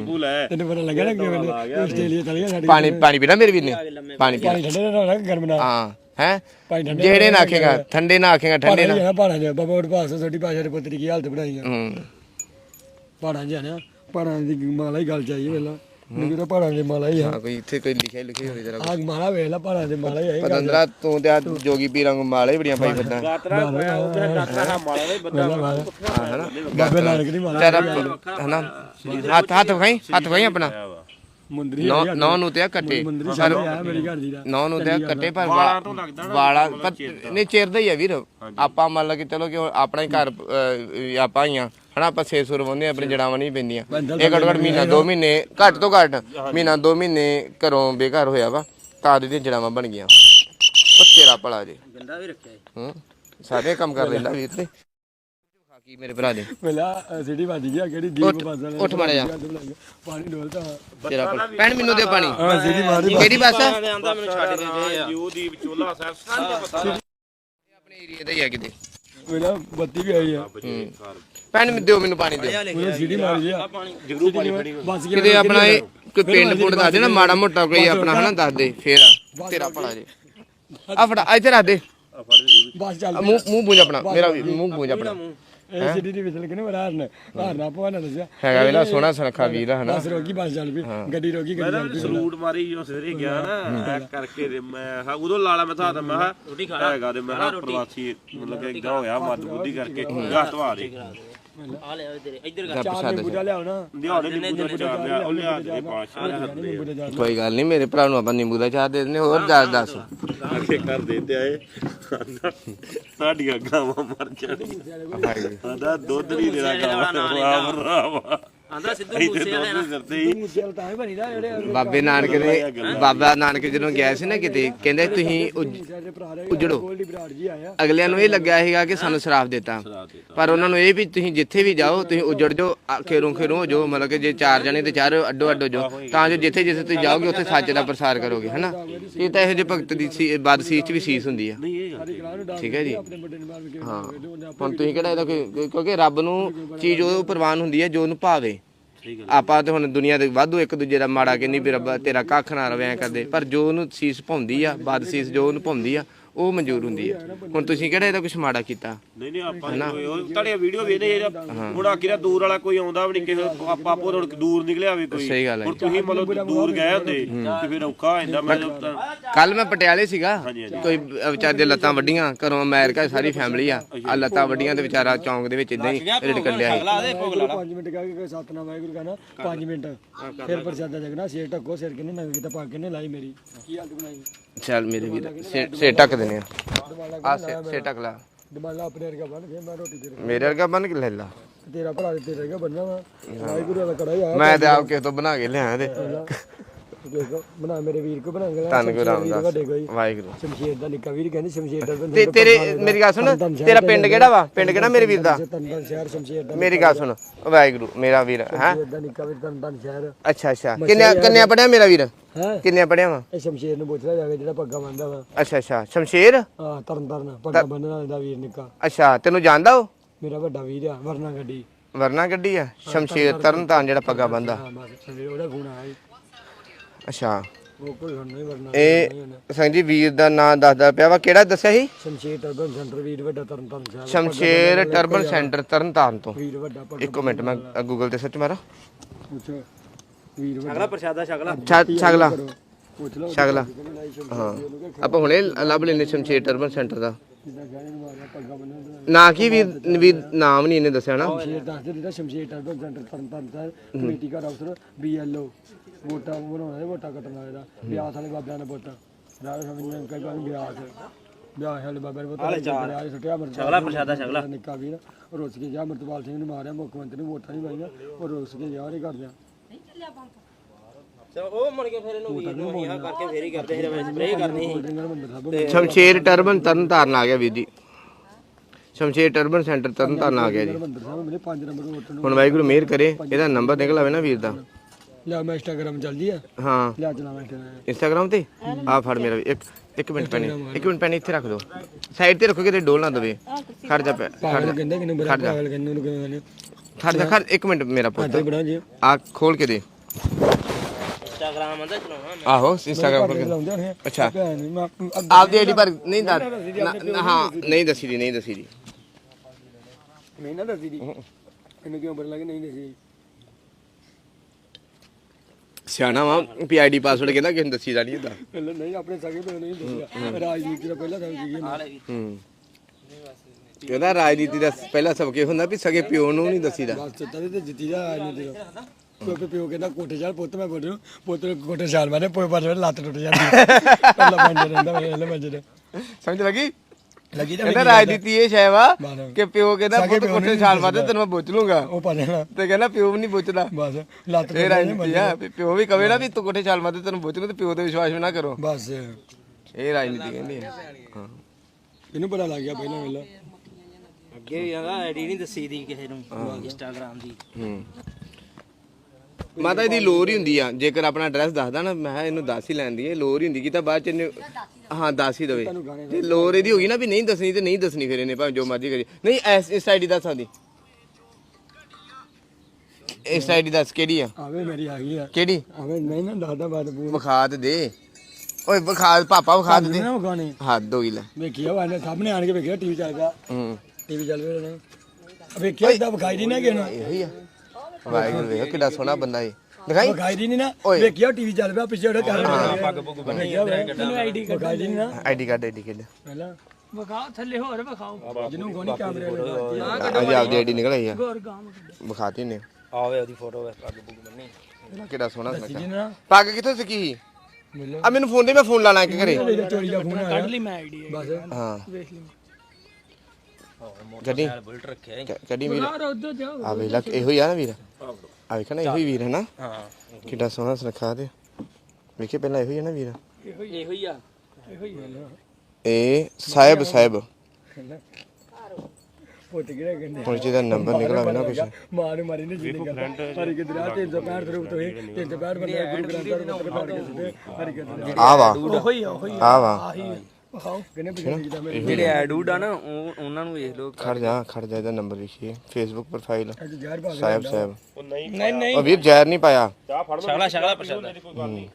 ਤੈਨੂੰ ਪਤਾ ਲੱਗਿਆ ਨਾ ਕਿ ਵੇਲੇ ਆਸਟ੍ਰੇਲੀਆ ਚਲ ਗਿਆ ਸਾਡੀ ਪਾਣੀ ਪਾਣੀ ਪੀਣਾ ਮੇਰੇ ਵੀਰ ਨੇ? ਪਾਣੀ ਪੀਣਾ ਪਾਣੀ। ਠੰਡੇ ਨਾਲ ਹੋਣਾ ਕਿ ਗਰਮ ਨਾਲ? ਹਾਂ ਹੈ? ਪਾਣੀ ਠੰਡੇ ਜਿਹੜੇ ਨਾ ਆਖੇਗਾ ਠੰਡੇ ਨਾ ਆਖੇਗਾ ਠੰਡੇ ਠੰਡੇ ਨਾ। ਨਾਲ ਪਾਣਾ ਜੇ ਬਾਬਾ ਉਹ ਪਾਸ ਛੋਟੀ ਪਾਸ਼ਾ ਦੇ ਪੁੱਤਰੀ ਕੀ ਹਾਲਤ ਬਣਾਈ ਆ। ਹੂੰ। ਪਾਣਾ ਜਾਣਿਆ ਪਾਣਾ ਦੀ ਮਾਲਾ ਹੀ ਗੱਲ ਚਾਹੀਏ ਵੇਲਾ ਨਿਗਰਾ ਪਾਣਾ ਦੀ ਮਾਲਾ ਹੀ ਆ। ਹਾਂ ਕੋਈ ਇੱਥੇ ਕੋਈ ਲਿਖਿਆ ਲਿਖਿਆ ਹੋਵੇ ਜਰਾ ਆਗ ਮਾਲਾ ਵੇਲਾ ਪਾਣਾ ਦੀ ਮਾਲਾ ਹੀ ਆ ਪਤੰਦਰਾ ਤੂੰ ਤੇ ਆ ਜੋਗੀ ਪੀਰਾਂ ਨੂੰ ਮਾਲੇ ਹੀ ਬੜੀਆਂ ਪਾਈ ਫਿਰਦਾ। ਹਾਂ ਹਨਾ? ਬਾਬੇ ਨਾਨਕ ਦੀ ਮਾਲਾ। ਤੇਰਾ ਹਨਾ? ਹੱਥ ਹੱਥ ਖਾਈ ਹੱਥ ਖਾਈ ਆਪਣਾ। ਮੁੰਦਰੀ ਨੌ ਨੌ ਨੂੰ ਤੇ ਆ ਕੱਟੇ। ਮੁੰਦਰੀ ਸਾਹਿਬ ਆ ਮੇਰੀ ਘਰ ਦੀ ਦਾ। ਨੌ ਨੂੰ ਤੇ ਆ ਕੱਟੇ ਪਰ ਵਾਲਾ ਨਹੀਂ ਚਿਰਦਾ ਹੀ ਆ ਵੀਰ। ਆਪਾਂ ਮੰਨ ਲਾ ਕਿ ਚਲੋ ਕਿ ਹੁਣ ਆਪਣਾ ਹੀ ਘਰ ਅਹ, ਆਪਾਂ ਹੀ ਆ। ਹਨਾ ਆਪਾਂ ਛੇ ਸੁਰ ਬੰਦੇ ਆਪਣੀ ਜੜਾਵਾਂ ਨਹੀਂ ਪੈਂਦੀਆਂ। ਇਹ ਘੱਟੋ ਘੱਟ ਮਹੀਨਾ ਦੋ ਮਹੀਨੇ ਘੱਟ ਤੋਂ ਘੱਟ ਮਹੀਨਾ ਦੋ ਮਹੀਨੇ ਘਰੋਂ ਬੇਘਰ ਹੋਇਆ ਵਾ ਤਾਂ ਦੀਆਂ ਜੜਾਵਾਂ ਬਣ ਗਈਆਂ। ਉਹ ਤੇਰਾ ਭਲਾ ਜੇ। ਗੰਦਾ ਵੀ ਰੱਖਿਆ। ਹੂੰ ਸਾਰੇ ਕੰਮ ਕਰ ਲੈਂਦਾ ਵੀਰ ਤੇ। ਕੀ ਮੇਰੇ ਭਰਾ ਦੇ? ਪਹਿਲਾਂ ਸਿਟੀ ਵੱਜ ਗਿਆ ਕਿਹੜੀ ਦੀਪ ਬੱਸ ਵਾਲੇ ਉੱਠ ਮਾੜਾ ਜਾ ਪਾਣੀ ਡੋਲਤਾ ਤੇਰਾ ਭਲਾ ਭੈਣ ਮੈਨੂੰ ਦੇ ਪਾਣੀ। ਹਾਂ ਸਿਟੀ ਮਾਰੀ ਕਿਹੜੀ ਬੱਸ ਆ? ਆਂਦਾ ਮੈਨੂੰ ਛੱਡ ਦੇ ਦੇ ਆ। ਯੂ ਦੀ ਵਿਚੋਲਾ ਸਾਹਿਬ ਸਾਰੀਆਂ ਪਤਾ ਆਪਣੇ ਏਰੀਆ ਦਾ ਹੀ ਆ ਕਿਤੇ। ਮੇਰਾ ਬੱਤੀ ਵੀ ਆਈ ਆ। ਭੈਣ ਮੈਨੂੰ ਦਿਓ ਮੈਨੂੰ ਪਾਣੀ ਦਿਓ। ਉਹਨੇ ਸਿਟੀ ਮਾਰੀ ਆ। ਜਗਰੂ ਪਾਣੀ ਫੜੀ ਬੱਸ ਕਿਤੇ ਆਪਣਾ ਇਹ ਕੋਈ ਪਿੰਡ ਪੁੰਡ ਦੱਸ ਦੇ ਨਾ ਮਾੜਾ ਮੋਟਾ ਕੋਈ ਆਪਣਾ ਹਨਾ ਦੱਸ ਦੇ ਫੇਰ ਆ। ਤੇਰਾ ਭਲਾ ਜੇ ਆ ਫੜਾ ਇੱਥੇ ਰੱਖ ਦੇ। ਬੱਸ ਚੱਲ ਮੂੰਹ ਮੂੰਹ ਪੂੰਝ ਆਪਣਾ ਮੇਰਾ ਵੀ ਮੂੰਹ ਪੂੰਝ ਆਪਣਾ। ਇਹ ਸਿਟੀ ਦੀ ਵਿਚਲ ਕਿਨੇ ਬੜਾ ਹਰਨ? ਹਾਰਨਾ ਪਵਾਣਾ ਦੱਸਿਆ। ਹੈਗਾ ਵੇਲਾ ਸੋਹਣਾ ਸੁਨੱਖਾ ਵੀਰ ਆ ਹਨਾ? ਬੱਸ ਰੋਕੀ ਬੱਸ ਚੱਲ ਪਈ। ਗੱਡੀ ਰੋਕੀ ਗੱਡੀ ਚੱਲ ਪਈ ਸਲੂਟ ਮਾਰੀ ਜੋ ਸਵੇਰੇ ਗਿਆ ਨਾ ਐ ਕਰਕੇ ਤੇ ਮੈਂ ਹਾਂ ਉਦੋਂ ਲਾਲਾ ਮੈਂ ਥਾ ਮੈਂ ਕਿਹਾ ਹੈਗਾ ਤੇ ਮੈਂ ਕਿਹਾ ਪ੍ਰਵਾਸੀ ਮਤਲਬ ਕਿ ਇਦਾਂ ਹੋਇਆ ਮੱਦ ਬੁੱਧੀ ਕਰਕੇ ਗਾਹ ਧਵਾ ਦੇ ਆ ਲੈ ਤੇਰੇ ਇੱਧਰ ਰੱਬ ਚਾਰ ਸਾਦਾ ਬੁੱਢਾ ਲਿਆਉਣਾ ਦਿਹਾੜੇ ਦੀ ਬੁੱਧੀ ਚਾਰ ਲਿਆ ਉਹ ਲਿਆ ਦੇ ਪਾਸ਼ਾ ਲਿਆ ਦੇ। ਕੋਈ ਗੱਲ ਨਹੀਂ ਮੇਰੇ ਭਰਾ ਨੂੰ ਆਪਾਂ ਨਿੰਬੂ ਦਾ ਚਾਹ ਦੇ ਦਿੰਦੇ ਹੋਰ ਦੱਸ। ਦੱਸ ਆਖੇ ਕਰ ਦੇ ਤੇ ਆਏ। ਸਾਡੀਆਂ ਗਾਵਾਂ ਮਰ ਜਾਣੀਆਂ। ਸਾਡਾ ਦੁੱਧ ਨਹੀਂ ਦੇਣਾ ਗਾਵਾਂ ਵਾਹ ਵਾਹ ਆਂਦਾ ਸਿੱਧੂ ਮੂਸੇ ਵਾਲੇ ਨਾ ਬਾਬੇ ਨਾਨਕ ਨੇ ਬਾਬਾ ਨਾਨਕ ਜਦੋਂ ਗਿਆ ਸੀ ਨਾ ਕਿਤੇ ਕਹਿੰਦੇ ਤੁਸੀਂ ਉਜ- ਦੇ ਉਜੜੋ। ਗੋਲਡੀ ਬਰਾੜ ਜੀ ਆਇਆ। ਅਗਲਿਆਂ ਨੂੰ ਇਹ ਲੱਗਿਆ ਸੀਗਾ ਕਿ ਸਾਨੂੰ ਸ਼ਰਾਫ ਦਿੱਤਾ। ਪਰ ਉਹਨਾਂ ਨੂੰ ਇਹ ਵੀ ਤੁਸੀਂ ਜਿੱਥੇ ਵੀ ਜਾਓ ਤੁਸੀਂ ਉਜੜ ਜਾਓ ਆ, ਖੇਰੋਂ ਖੇਰੋਂ ਹੋ ਜਾਓ ਮਤਲਬ ਕਿ ਜੇ ਚਾਰ ਜਣੇ ਤੇ ਚਾਰ ਅੱਡੋ ਅੱਡ ਹੋ ਜਾਓ ਤਾਂ ਜੋ ਜਿੱਥੇ ਜਿੱਥੇ ਤੁਸੀਂ ਜਾਓਗੇ ਉੱਥੇ ਸੱਚ ਦਾ ਪ੍ਰਸਾਰ ਕਰੋਗੇ ਹਨਾ? ਇਹ ਤਾਂ ਇਹੋ ਜਿਹੇ ਭਗਤ ਦੀ ਸੀ ਬਾਦ ਸੀਸ ਚ ਵੀ ਸੀਸ ਹੁੰਦੀ ਆ। ਠੀਕ ਹੈ। ਜੀ। ਹਾਂ। ਹੁਣ ਤੁਸੀਂ ਕਿਹੜਾ ਇਹਦਾ ਕੋਈ ਕੋਈ- ਕਿਉਂਕਿ ਰੱਬ ਨੂੰ ਚੀਜ਼ ਉਹ ਪ੍ਰਵਾਨ ਹੁੰਦੀ ਹੈ ਜੋ ਉਹਨੂੰ ਭਾਵੇ। ਆਪਾਂ ਤੇ ਹੁਣ ਦੁਨੀਆ ਦੇ ਵਾਧੂ ਇੱਕ ਦੂਜੇ ਦਾ ਮਾੜਾ ਕਹਿੰਦੀ ਵੀ ਰੱਬਾ ਤੇਰਾ ਕੱਖ ਨਾ ਰਵੇ, ਐ ਕਰਦੇ। ਪਰ ਜੋ ਉਹਨੂੰ ਸੀਸ ਪਾਉਂਦੀ ਆ ਬਾਦ ਸੀਸ ਜੋ ਉਹਨੂੰ ਪਾਉਂਦੀ ਆ ਉਹ ਮਨਜ਼ੂਰ ਹੁੰਦੀ ਆ। ਹੁਣ ਤੁਸੀਂ ਕਿਹੜਾ ਇਹਦਾ ਕੁਝ ਮਾੜਾ ਕੀਤਾ? ਨਹੀਂ ਨਹੀਂ ਆਪਾਂ ਕੋਈ ਉਹ ਤੁਹਾਡੀਆਂ ਵੀਡੀਓ ਵੇਖਦੇ ਜਿਹੜਾ ਹੁਣ ਆਖਿਰਾ ਦੂਰ ਵਾਲਾ ਕੋਈ ਆਉਂਦਾ ਵੀ ਨਹੀਂ ਕਿਸੇ ਆਪਾਂ ਆਪੋ ਥੋੜਾ ਦੂਰ ਨਿਕਲਿਆ ਵੀ ਕੋਈ। ਸਹੀ ਗੱਲ ਹੈ। ਹੁਣ ਤੁਸੀਂ ਮਤਲਬ ਦੂਰ ਗਏ ਹੁੰਦੇ ਤੇ ਫਿਰ ਔਖਾ ਹੋ ਜਾਂਦਾ। ਮੈਂ ਤਾਂ ਕੱਲ ਮੈਂ ਪਟਿਆਲੇ ਸੀਗਾ। ਕੋਈ ਵਿਚਾਰੇ ਦੇ ਲੱਤਾਂ ਵੱਡੀਆਂ ਘਰੋਂ ਅਮਰੀਕਾ ਸਾਰੀ ਫੈਮਿਲੀ ਆ। ਆ ਲੱਤਾਂ ਵੱਡੀਆਂ ਤੇ ਵਿਚਾਰਾ ਚੌਂਕ ਦੇ ਵਿੱਚ ਇਦਾਂ ਹੀ ਰੇਡ ਕੱਢਿਆ ਸੀ। 5 ਮਿੰਟ ਕਹਿ ਕੇ ਸਤਨਾਮ ਵਾਹਿਗੁਰੂ ਕਹਣਾ 5 ਮਿੰਟ। ਫਿਰ ਪ੍ਰਸ਼ਾਦਾ ਜਗਣਾ ਸਿਰ ਢੱਕੋ ਸਿਰ ਕਿੰਨੇ ਨਵੇਂ ਕੀਤਾ ਪਾ ਕਿੰਨੇ ਲਾਈ ਮੇਰੀ। ਕੀ ਹਾਲਤ ਬਣਾਈ? ਚੱਲ ਮੇਰੇ ਵੀਰ ਸੇ ਸੇ ਢੱਕ ਦਿੰਦੇ ਆ। ਆ ਸੇ ਸੇ ਢੱਕ ਲਾ। ਦਮਾਲਾ ਆਪਣੇ ਵਰਗਾ ਬਣ ਕੇ ਮੈਂ ਰੋਟੀ ਦੇ ਮੇਰੇ ਵਰਗਾ ਬਣ ਕੇ ਲੈ ਲਾ। ਤੇਰਾ ਭਰਾ ਤੇ ਤੇਰੇ ਵਰਗਾ ਬਣਨਾ ਵਾ। ਵਾਹਿਗੁਰੂ ਦਾ ਕੜਾ ਹੀ ਆ। ਮੈਂ ਤੇ ਆਪ ਕਿਸੇ ਤੋਂ ਬਣਾ ਕੇ ਲਿਆਇਆ ਤੇ। ਦੇਖੋ ਬਣਾ ਮੇਰੇ ਵੀਰ ਕੋ ਬਣਾ ਕੇ ਲਿਆ। ਧੰਨ ਗੁਰੂ ਸ਼ਮਸ਼ੇਰ ਵੀਰ ਰਾਮਦਾਸ ਵੱਡੇ ਕੋਈ ਵਾਹਿਗੁਰੂ। ਸ਼ਮਸ਼ੇਰ ਦਾ ਨਿੱਕਾ ਵੀਰ ਕਹਿੰਦੇ ਸ਼ਮਸ਼ੇਰ ਦਾ ਤੇ ਤੇਰੇ ਮੇਰੀ ਗੱਲ ਸੁਣ ਤੇਰਾ ਪਿੰਡ ਕਿਹੜਾ ਵਾ? ਪਿੰਡ ਕਿਹੜਾ ਮੇਰੇ ਵੀਰ ਦਾ? ਤੰਦਨ ਸ਼ਹਿਰ ਸ਼ਮਸ਼ੇਰ ਦਾ ਮੇਰੀ ਗੱਲ ਸੁਣ ਵਾਹਿਗੁਰੂ ਮੇਰਾ ਵੀਰ ਹੈ? ਸ਼ਮਸ਼ੇਰ ਦਾ ਨਿੱਕਾ ਵੀਰ ਤੰਦਨ ਸ਼ਹਿਰ। ਅੱਛਾ ਅੱਛਾ। ਕਿੰਨੇ ਕਿੰਨੇ ਪੜਿਆ ਮੇਰਾ ਵੀਰ? ਹੈ? ਕਿੰਨੇ ਪੜਿਆ ਵਾ? ਇਹ ਸ਼ਮਸ਼ੇਰ ਨੂੰ ਪੁੱਛਦਾ ਜਾ ਕੇ ਜਿਹੜਾ ਪੱਗਾ ਬੰਨਦਾ ਵਾ। ਅੱਛਾ ਅੱਛਾ। ਸ਼ਮਸ਼ੇਰ? ਪੱਗਾ ਬੰਨਣ ਵਾਲਾ ਦਾ ਵੀਰ ਨਿੱਕਾ। ਅੱਛਾ ਤੈਨੂੰ ਜਾਣਦਾ ਉਹ? ਮੇਰਾ ਵੱਡਾ ਵੀਰ ਆ ਵਰਨਾ ਗੱਡੀ। ਵਰਨਾ ਗੱਡੀ ਆ? ਸ਼ਮਸ਼ੇਰ ਤਰਨ ਤਾਂ ਜਿਹੜਾ ਪੱਗਾ ਬੰਦਾ ਹਾਂ ਉਹਦਾ ਫੋਨ ਆਇਆ। ਅੱਛਾ। ਉਹ ਕੋਈ ਹੁਣ ਨਹੀਂ ਵਰਨਾ ਇਹ ਸਿੰਘ ਜੀ ਵੀਰ ਦਾ ਨਾਮ ਦੱਸਦਾ ਪਿਆ ਵਾ ਕਿਹੜਾ ਦੱਸਿਆ ਸੀ? ਸ਼ਮਸ਼ੇਰ ਟਰਬਨ ਸੈਂਟਰ ਵੀਰ ਵੱਡਾ ਤਰਨ ਤਰਨ ਸ਼ਹਿਰ ਸ਼ਮਸ਼ੇਰ ਟਰਬਨ ਸੈਂਟਰ ਤਰਨ ਤਾਰਨ ਤੋਂ। ਵੀਰ ਵੱਡਾ ਪੱਗਾ ਇੱਕੋ ਮਿੰਟ ਮੈਂ ਗੂਗਲ ਤੇ ਸਰਚ ਮਾਰਾਂ। ਪੁੱਛੋ ਵੀਰ ਵੱਡਾ। ਅਗਲਾ ਪ੍ਰਸ਼ਾਦਾ ਛਕਲਾ ਛ- ਛਗਲਾ। ਪੁੱਛ ਲਓ ਛਗਲਾ। ਹਾਂ। ਆਪਾਂ ਹੁਣੇ ਲੱਭ ਲੈਨੇ ਸ਼ਮਸ਼ੇਰ ਟਰਬਨ ਸੈਂਟਰ ਦਾ। ਨੂੰ ਦਾ। ਕੀ ਵੀਰ ਵੀਰ ਨਾਮ ਨਹੀਂ ਇਹਨੇ ਦੱਸਿਆ ਨਾ। ਸ਼ਮਸ਼ੇਰ ਦੱਸਦੇ ਦਿੱਤਾ Shamsher turban centre Tarn Taran Sahib committee ਘਰ ਅਫਸਰ ਬੀਐਲਓ ਵੋਟਾਂ ਬਣਾਉਣਾ ਹੈ ਵੋਟਾਂ ਕੱਟਣਾ ਇਹਦਾ ਬਿਆਸ ਵਾਲੇ ਬਾਬਿਆਂ ਨੇ ਪੁੱਤ। ਰਾਜਾ ਸਮਝ ਅੰਕਲ ਨੂੰ ਬਿਆਸ। ਬਿਆਸ ਵਾਲੇ ਬਾਬਿਆਂ ਨੇ ਪੁੱਤ। ਬਿਆਸ ਸੁੱਟਿਆ ਮਰਦਾ ਛਕਲਾ ਪ੍ਰਸ਼ਾਦਾ ਛਕਲਾ ਨਿੱਕਾ ਵੀਰ। ਰੁੱਸ ਕੇ ਗਿਆ ਮਰਤਪਾਲ ਸਿੰਘ ਨੂੰ ਮਾਰਿਆ ਮੁੱਖ ਮੰਤਰੀ ਨੂੰ ਵੋਟਾਂ ਨਹੀਂ ਪਾਈਆਂ। ਉਹ ਰੁੱਸ ਕੇ ਗਿਆ ਉਹਦੇ ਘਰ ਚਲੋ ਉਹ ਮੁੜ ਕੇ ਫਿਰ ਇਹਨੂੰ ਵੀਰ ਨੂੰ ਅਸੀਂ ਆਹ ਕਰਕੇ ਫੇਰ ਹੀ ਕਰਦੇ ਸੀ ਰਵੇ ਸਪਰੇਅ ਕਰਨੀ ਸੀ। ਸਿੰਘਾਂ ਮੰਦਰ ਸਾਹਿਬ। ਸ਼ਮਸ਼ੇਰ ਟਰਬਨ ਤਰਨ ਤਾਰਨ ਆ ਗਿਆ ਵੀਰ ਜੀ। ਸ਼ਮਸ਼ੇਰ ਟਰਬਨ ਸੈਂਟਰ ਤਰਨ ਤਾਰਨ ਆ ਗਿਆ ਜੀ। ਮੰਦਰ ਸਾਹਿਬ ਮੇਰੇ 5 ਨੰਬਰ ਵੋਟ ਨੂੰ ਹੁਣ ਵਾਹਿਗੁਰੂ ਮਿਹਰ ਕਰੇ ਇਹਦਾ ਨੰਬਰ ਨਿਕਲ ਆਵੇ ਨਾ ਵੀਰ ਦਾ। ਲਿਆ ਮੈਂ ਇੰਸਟਾਗ੍ਰਾਮ ਚੱਲਦੀ ਆ। ਹਾਂ। ਲਿਆ ਚਲਾਵਾਂ ਇੰਸਟਾਗ੍ਰਾਮ ਇੰਸਟਾਗ੍ਰਾਮ ਤੇ? ਆ ਫੜ ਮੇਰਾ ਵੀ। ਇੱਕ ਇੱਕ ਮਿੰਟ ਪੈਣੀ। ਇੱਕ ਮਿੰਟ ਪੈਣੀ ਇੱਥੇ ਰੱਖ ਦੋ। ਸਾਈਡ ਤੇ ਰੱਖੋ ਕਿਤੇ ਡੋਲ ਨਾ ਦਵੇ। ਖੜ ਜਾ ਪੈ- ਖੜ ਪਾਗਲ ਜਾ। ਕਹਿੰਦੇ ਕਿਨੂੰ ਬੜਾ ਪਾਗਲ ਕਹਿੰਦੇ ਉਹਨੂੰ ਕਹਿੰਦੇ? ਖੜ ਜਾ ਖੜ। ਇੱਕ ਮਿੰਟ ਮੇਰਾ ਪੁੱਤ। ਤੇ ਬੜਾ ਜੀ। ਆ ਖੋਲ ਕੇ ਦੇ। ਇੰਸਟਾਗ੍ਰਾਮ ਆਂਦਾ ਚਲਾਉਣਾ ਮੈਂ। ਆਹੋ ਇੰਸਟਾਗ੍ਰਾਮ ਖੋਲ ਕੇ ਲਾਉਂਦੇ ਹੋਣੇ ਅੱਛਾ। ਭੈਣ ਨੀ, ਮੈਂ ਆਪਦੀ ਆਈਡੀ ਪਰ ਨਹੀਂ ਦੱਸ ਨਾ- ਨਾ- ਹਾਂ ਨਹੀਂ ਦੱਸੀ ਦੀ ਨਹੀਂ ਦੱਸੀ ਦੀ ਨਹੀਂ ਨਾ ਦੱਸੀ ਦੀ ਇਹਨੂੰ ਕਿਉਂ ਬੜਾ ਲੱਗੇ ਨਹੀਂ ਦੱਸੀ ਸਿਆਣਾ ਵਾ ਪੀ ਆਈਡੀ ਪਾਸਵਰਡ ਕਹਿੰਦਾ ਕਿਸੇ ਨੂੰ ਦੱਸੀ ਨਹੀਂ ਹੁੰਦਾ। ਪਹਿਲਾਂ ਨਹੀਂ ਆਪਣੇ ਸਗੇ ਤੋਂ ਨਹੀਂ ਦੱਸਿਆ। ਰਾਜਨੀਤੀ ਦਾ ਪਹਿਲਾਂ ਤਾਂ ਕੀ ਵੀ ਹੂੰ। ਕਹਿੰਦਾ ਰਾਜਨੀਤੀ ਦਾ ਪਹਿਲਾ ਸਬਕ ਇਹ ਹੁੰਦਾ ਵੀ ਸਗੇ ਪਿਓ ਨੂੰ ਨਹੀਂ ਦੱਸੀਦਾ। ਬਸ ਤੇ ਜਿੱਤੀ ਦਾ ਰਾਜਨੀਤੀ ਦਾ ਕੋਈ ਪਿਓ ਕਹਿੰਦਾ ਕੋਠੇ ਚਾਲ ਪੁੱਤ ਮੈਂ ਬੋਲ। ਪੁੱਤ ਨੂੰ ਕੋਠੇ ਚਾਲ ਮਾਰੇ ਪੋਏ ਪਾਸੇ ਲੱਤ ਟੁੱਟ ਜਾਂਦੀ ਪਹਿਲਾਂ ਮੰਜੇ ਰਹਿੰਦਾ ਪਹਿਲਾਂ ਮੰਜੇ ਤੇ। ਸਮਝ ਲੱਗੀ? ਲੱਗੀ ਤਾਂ ਕਹਿੰਦਾ ਰਾਜਨੀਤੀ ਇਹ ਸ਼ੈ ਵਾ ਬਾਰਾਂ। ਕਿ ਪਿਓ ਕਹਿੰਦਾ ਪੁੱਤ ਕੋਠੇ ਛਾਲ ਮਾਰਦੇ ਤੈਨੂੰ ਮੈਂ ਬੁੱਝ ਲੂੰਗਾ। ਉਹ ਪਾ ਲੈਣਾ ਤੇ ਕਹਿੰਦਾ ਪਿਓ ਵੀ ਨਹੀਂ ਬੁੱਝਦਾ ਬਸ ਲੱਤ ਇਹ ਰਾਜਨੀਤੀ ਆ ਪਿਓ ਵੀ ਕਵੇ ਨਾ ਵੀ ਤੂੰ ਕੋਠੇ ਛਾਲ ਮਾਰਦੇ ਤੈਨੂੰ ਬੁੱਝ ਲੂ ਤੇ ਪਿਓ ਤੇ ਵਿਸ਼ਵਾਸ ਵੀ ਨਾ ਕਰੋ। ਬਸ। ਇਹ ਰਾਜਨੀਤੀ ਕਹਿੰਦੀ ਹੈ ਹਾਂ। ਇਹਨੂੰ ਪਤਾ ਲੱਗ ਗਿਆ ਪਹਿਲਾਂ ਵੇਲਾ। ਅੱਗੇ ਵੀ ਆਂਦਾ ਆਈਡੀ ਨਹੀਂ ਦੱਸੀ ਦੀ ਕਿਸੇ ਨੂੰ ਇੰਸਟਾਗ੍ਰਾਮ ਦੀ। ਹੂੰ। ਮਾਤਾ ਇਹਦੀ ਲੋਰ ਹੀ ਹੁੰਦੀ ਆ ਜੇਕਰ ਆਪਣਾ ਐਡਰੈਸ ਦੱਸਦਾ ਨਾ ਮੈਂ ਕਿਹਾ ਇਹਨੂੰ ਦੱਸ ਹੀ ਲੈਂਦੀ ਹੈ ਲੋਰ ਹੀ ਹੁੰਦੀ ਕਿ ਤਾਂ ਬਾਅਦ ਚ ਇਹਨੇ ਹਾਂ ਦੱਸ ਹੀ ਦਵੇ। ਜੇ ਲੋਰ ਇਹਦੀ ਹੋਗੀ ਨਾ ਵੀ ਨਹੀਂ ਦੱਸਣੀ ਤੇ ਨਹੀਂ ਦੱਸਣੀ ਫਿਰ ਇਹਨੇ ਭਾਵੇਂ ਜੋ ਮਰਜ਼ੀ ਕਰੀ ਨਹੀਂ ਇਸ ਇਸ ਆਈਡੀ ਦੱਸ ਸਕਦੀ ਇਸ ਆਈਡੀ ਦੱਸ ਕਿਹੜੀ ਆ? ਆਵੇ ਮੇਰੀ ਆ ਗਈ ਆ। ਕਿਹੜੀ? ਆਵੇ ਨਹੀਂ ਨਾ ਦੱਸਦਾ ਬਾਤ ਪੂਰ ਵਿਖਾ ਤੇ ਦੇ। ਓਏ ਵਿਖਾ ਪਾਪਾ ਵਿਖਾ ਤੇ ਦੇ। ਨਾ ਗਾਣੇ। ਹੱਦ ਹੋ ਗਈ ਲੈ। ਵੇਖਿਆ ਵਾ ਇਹਨੇ ਸਾਹਮਣੇ ਆਣ ਕੇ ਵੇਖਿਆ ਟੀਵੀ ਚੱਲ ਗਿਆ ਹੂੰ। ਟੀਵੀ ਚੱਲ ਰਿਹਾ ਨਾ ਵੇਖਿਆ ਇਦਾਂ ਵਿਖਾਈ ਨਹੀਂ ਨਾ ਕਿ ਨਾ। ਇਹੋ ਹੀ ਆ। ਵਾਹਿਗੁਰੂ ਵੇਖ ਕਿੱਡਾ ਸੋਹਣਾ ਬੰਦਾ ਏ। ਦਿਖਾਈ? ਦੀ ਨਹੀਂ ਨਾ ਓਏ। ਵੇਖਿਆ ਟੀਵੀ ਚੱਲ ਪਿਆ ਪਿੱਛੇ ਉਹਦਾ ਕਰ ਪੱਗ ਪੁੱਗ ਬੰਨੀ ਮੈਨੂੰ ਆਈਡੀ ਵਿਖਾਈ ਦੀ ਨਹੀਂ ਨਾ। ਆਈਡੀ ਕਾਰਡ ਆਈਡੀ ਕਿੱਡਾ ਪਹਿਲਾਂ। ਵਿਖਾਓ ਥੱਲੇ ਹੋਰ ਵਿਖਾਓ। ਜਿਹਨੂੰ ਗੋਣੀ ਕੈਮਰੇ ਵਾਲੇ ਅਜੇ ਆਪਦੀ ਆਈਡੀ ਨਿਕਲ ਆਈ ਆ। ਵਿਖਾਤੀ ਨੇ ਆਵੇ ਉਹਦੀ ਫੋਟੋ ਵੇ ਪੱਗ ਪੁੱਗ ਬੰਨੀ ਕਿੱਡਾ ਸੋਹਣਾ ਜਿਹਨੇ ਨਾ। ਪੱਗ ਕਿੱਥੋਂ ਸਿੱਖੀ ਸੀ? ਮਿਲੋ। ਆ ਮੈਨੂੰ ਫੋਨ ਦੇ ਮੈਂ ਫੋਨ ਲਾਣਾ ਇੱਕ ਘਰੇ। ਇਹਦਾ ਚੋਰੀ ਦਾ ਫੋਨ ਆਇਆ। ਲਈ ਮੈਂ ਆਈਡੀ ਬਸ। ਹਾਂ। ਵੇਖ ਲਈ। ਗੱਡੀ? ਬੁਲਟ ਰੱਖਿਆ ਕ- ਕੱਢੀ ਵੀਰ ਯਾਰ ਉਧਰ ਜਾਓ। ਆ ਵੇਖ ਲੈ ਇਹੋ ਹੀ ਆ ਨਾ ਵੀਰ। ਆ ਵੇਖਣਾ ਇਹੋ ਹੀ ਵੀਰ ਹੈ ਨਾ? ਹਾਂ। ਕਿੱਡਾ ਸੋਹਣਾ ਸੁਨੱਖਾ ਤੇ। ਵੇਖੇ ਪਹਿਲਾਂ ਇਹੋ ਹੀ ਹੈ ਨਾ ਵੀਰ? ਇਹੋ ਹੀ ਆ। ਇਹ ਸਾਹਿਬ ਸਾਹਿਬ। ਪੁੱਤ ਕਿਹੜਾ ਕਹਿੰਦੇ? ਹੁਣ ਜਿਹਦਾ ਨੰਬਰ ਨਿਕਲ ਆਵੇ ਨਾ ਕੁਛ। ਮਾਰ ਮਾਰੀ ਨੇ ਜਿੰਨੇ ਕਰਦਾ ਹਰੀ ਕੇ ਦਰਿਆ 365 ਰੂਪ ਤੋਂ 365 ਬੰਦੇ ਗੁਰੂ ਗ੍ਰੰਥ ਸਾਹਿਬ ਨੂੰ ਪਕੜ ਕੇ ਸਿੱਧੇ ਹਰੀ ਕੇ ਦਰਿਆ ਆ। ਵਾ। ਉਹੀ ਆ ਉਹੀ ਆ। ਵਾ। ਖਾਓ ਕਿੰਨੇ ਪਿਛਲੇ ਜਿੱਦਾਂ ਮੇਰੇ ਜਿਹੜੇ ਐਡੂਡ ਆ ਨਾ ਉਹ ਉਹਨਾਂ ਨੂੰ ਵੇਖ ਲਓ। ਖੜ ਜਾ ਖੜ ਜਾ ਇਹਦਾ ਨੰਬਰ ਲਿਖੀਏ। ਫੇਸਬੁੱਕ ਪ੍ਰੋਫਾਈਲ ਅੱਜ ਜ਼ਹਿਰ ਪਾ ਕੇ ਸਾਹਿਬ ਸਾਹਿਬ। ਉਹ ਨਹੀਂ ਨਹੀਂ ਨਹੀਂ। ਉਹ ਵੀਰ ਜ਼ਹਿਰ ਨਹੀਂ ਪਾਇਆ। ਚਾਹ ਫੜ ਲਓ। ਸ਼ਗਲਾ ਸ਼ਗਲਾ ਪ੍ਰਸ਼ਾਦਾ। ਕੋਈ ਗੱਲ ਨਹੀਂ।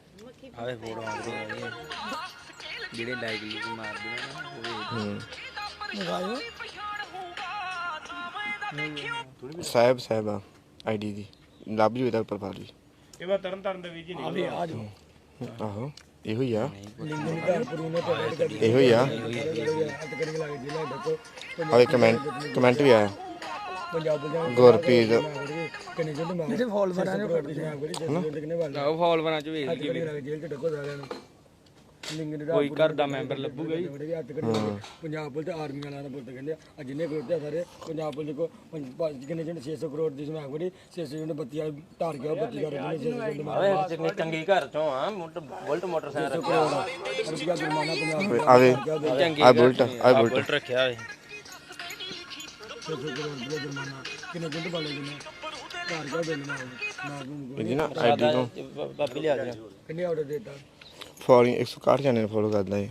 ਆਵੇ ਫੋਟੋ ਆਉਂਦੇ ਆ ਜਿਹੜੇ ਲਾਈਕ ਲੂਕ ਮਾਰਦੇ ਆ ਨਾ ਉਹ ਹੂੰ। ਸਾਹਿਬ ਸਾਹਿਬ ਆ ਆਈਡੀ ਦੀ। ਲੱਭ ਜੂ ਇਹਦਾ ਪ੍ਰੋਫਾਈਲ ਵੀ। ਇਹ ਵਾ ਤਰਨ ਤਰਨ ਦੇ ਵੀਰ ਜੀ ਨਹੀਂ ਆ ਜੋ ਆਹੋ। ਇਹੋ ਹੀ ਆ। ਲਿੰਗ ਨੂੰ ਘਰ ਪਰ ਉਹਨੇ ਪ੍ਰੋਵਾਈਡ ਕਰ ਇਹੋ ਹੀ ਆ। ਕਰੀ ਲੱਗ ਜਿਲਾ ਦੇਖੋ। ਆਵੇ ਕਮੈਂਟ ਕਮੈਂਟ ਵੀ ਆਇਆ ਪੰਜਾਬ ਦੇ ਗੁਰਪ੍ਰੀਤ। ਕਿੰਨੇ ਜਿੰਦ ਮਾਰ ਜਿਹੜੇ ਫਾਲ ਬਣਾ ਨੇ ਫਾਲੋਵਰਾਂ ਚ ਵੇਖ ਲੱਗ ਜੇਲ੍ਹ ਚ ਡੱਕੋ ਸਾਰਿਆਂ ਨੂੰ। ਕੋਈ ਘਰ ਦਾ ਮੈਂਬਰ ਲੱਭੂਗਾ ਹੀ ਬੜੇ ਪੰਜਾਬ ਪੁਲਿਸ ਤੇ ਆਰਮੀ ਵਾਲਿਆਂ ਦਾ ਪੁੱਤ ਕਹਿੰਦੇ ਆ। ਜਿੰਨੇ ਕਰੋੜ ਸਾਰੇ ਪੰਜਾਬ ਪੁਲਿਸ ਕੋ ਕਿੰਨੇ ਜਿੰਦ 600 ਕਰੋੜ ਦੀ ਸਮਾ ਕੋੜੀ 600 ਜਿੰਦ 32 ਵਾਲੀ ਢਾਰ ਗਿਆ 32 ਕਰ ਜਿੰਨੇ 600 ਜਿੰਦ ਮਾਰ ਆਵੇ ਜਿੰਨੇ ਚੰਗੀ ਘਰ ਚੋਂ ਆ ਬੁਲਟ ਮੋਟਰਸਾਈਕਲ ਰੱਖਿਆ ਰੁਪਿਆ ਜੁਰਮਾਨਾ ਪੰਜਾਬ ਆਵੇ ਚੰਗੀ ਆ ਬੁਲਟ ਆ। ਬੁਲਟ। ਬੁਲਟ ਰੱਖਿਆ ਵੇ 600 ਕਰੋੜ ਰੁਪਿਆ ਜੁਰਮਾਨਾ ਕਿੰਨੇ ਜਿੰਦ ਬਾਲੇ ਜਿੰਨੇ ਢਾਰ ਗਿਆ ਬਿੱਲ ਮਾਰ। ਨਾ ਨੂੰ ਇਹਦੀ ਨਾ ਆਈਡੀ ਤੋਂ। ਬਾਬੀ ਲਿਆ ਜਾ। ਕਿੰਨੇ ਆਰਡਰ ਦੇਤਾ? ਫੋਲੋਇੰਗ 161 ਜਣੇ ਫੋਲੋ ਕਰਦਾ ਹੈ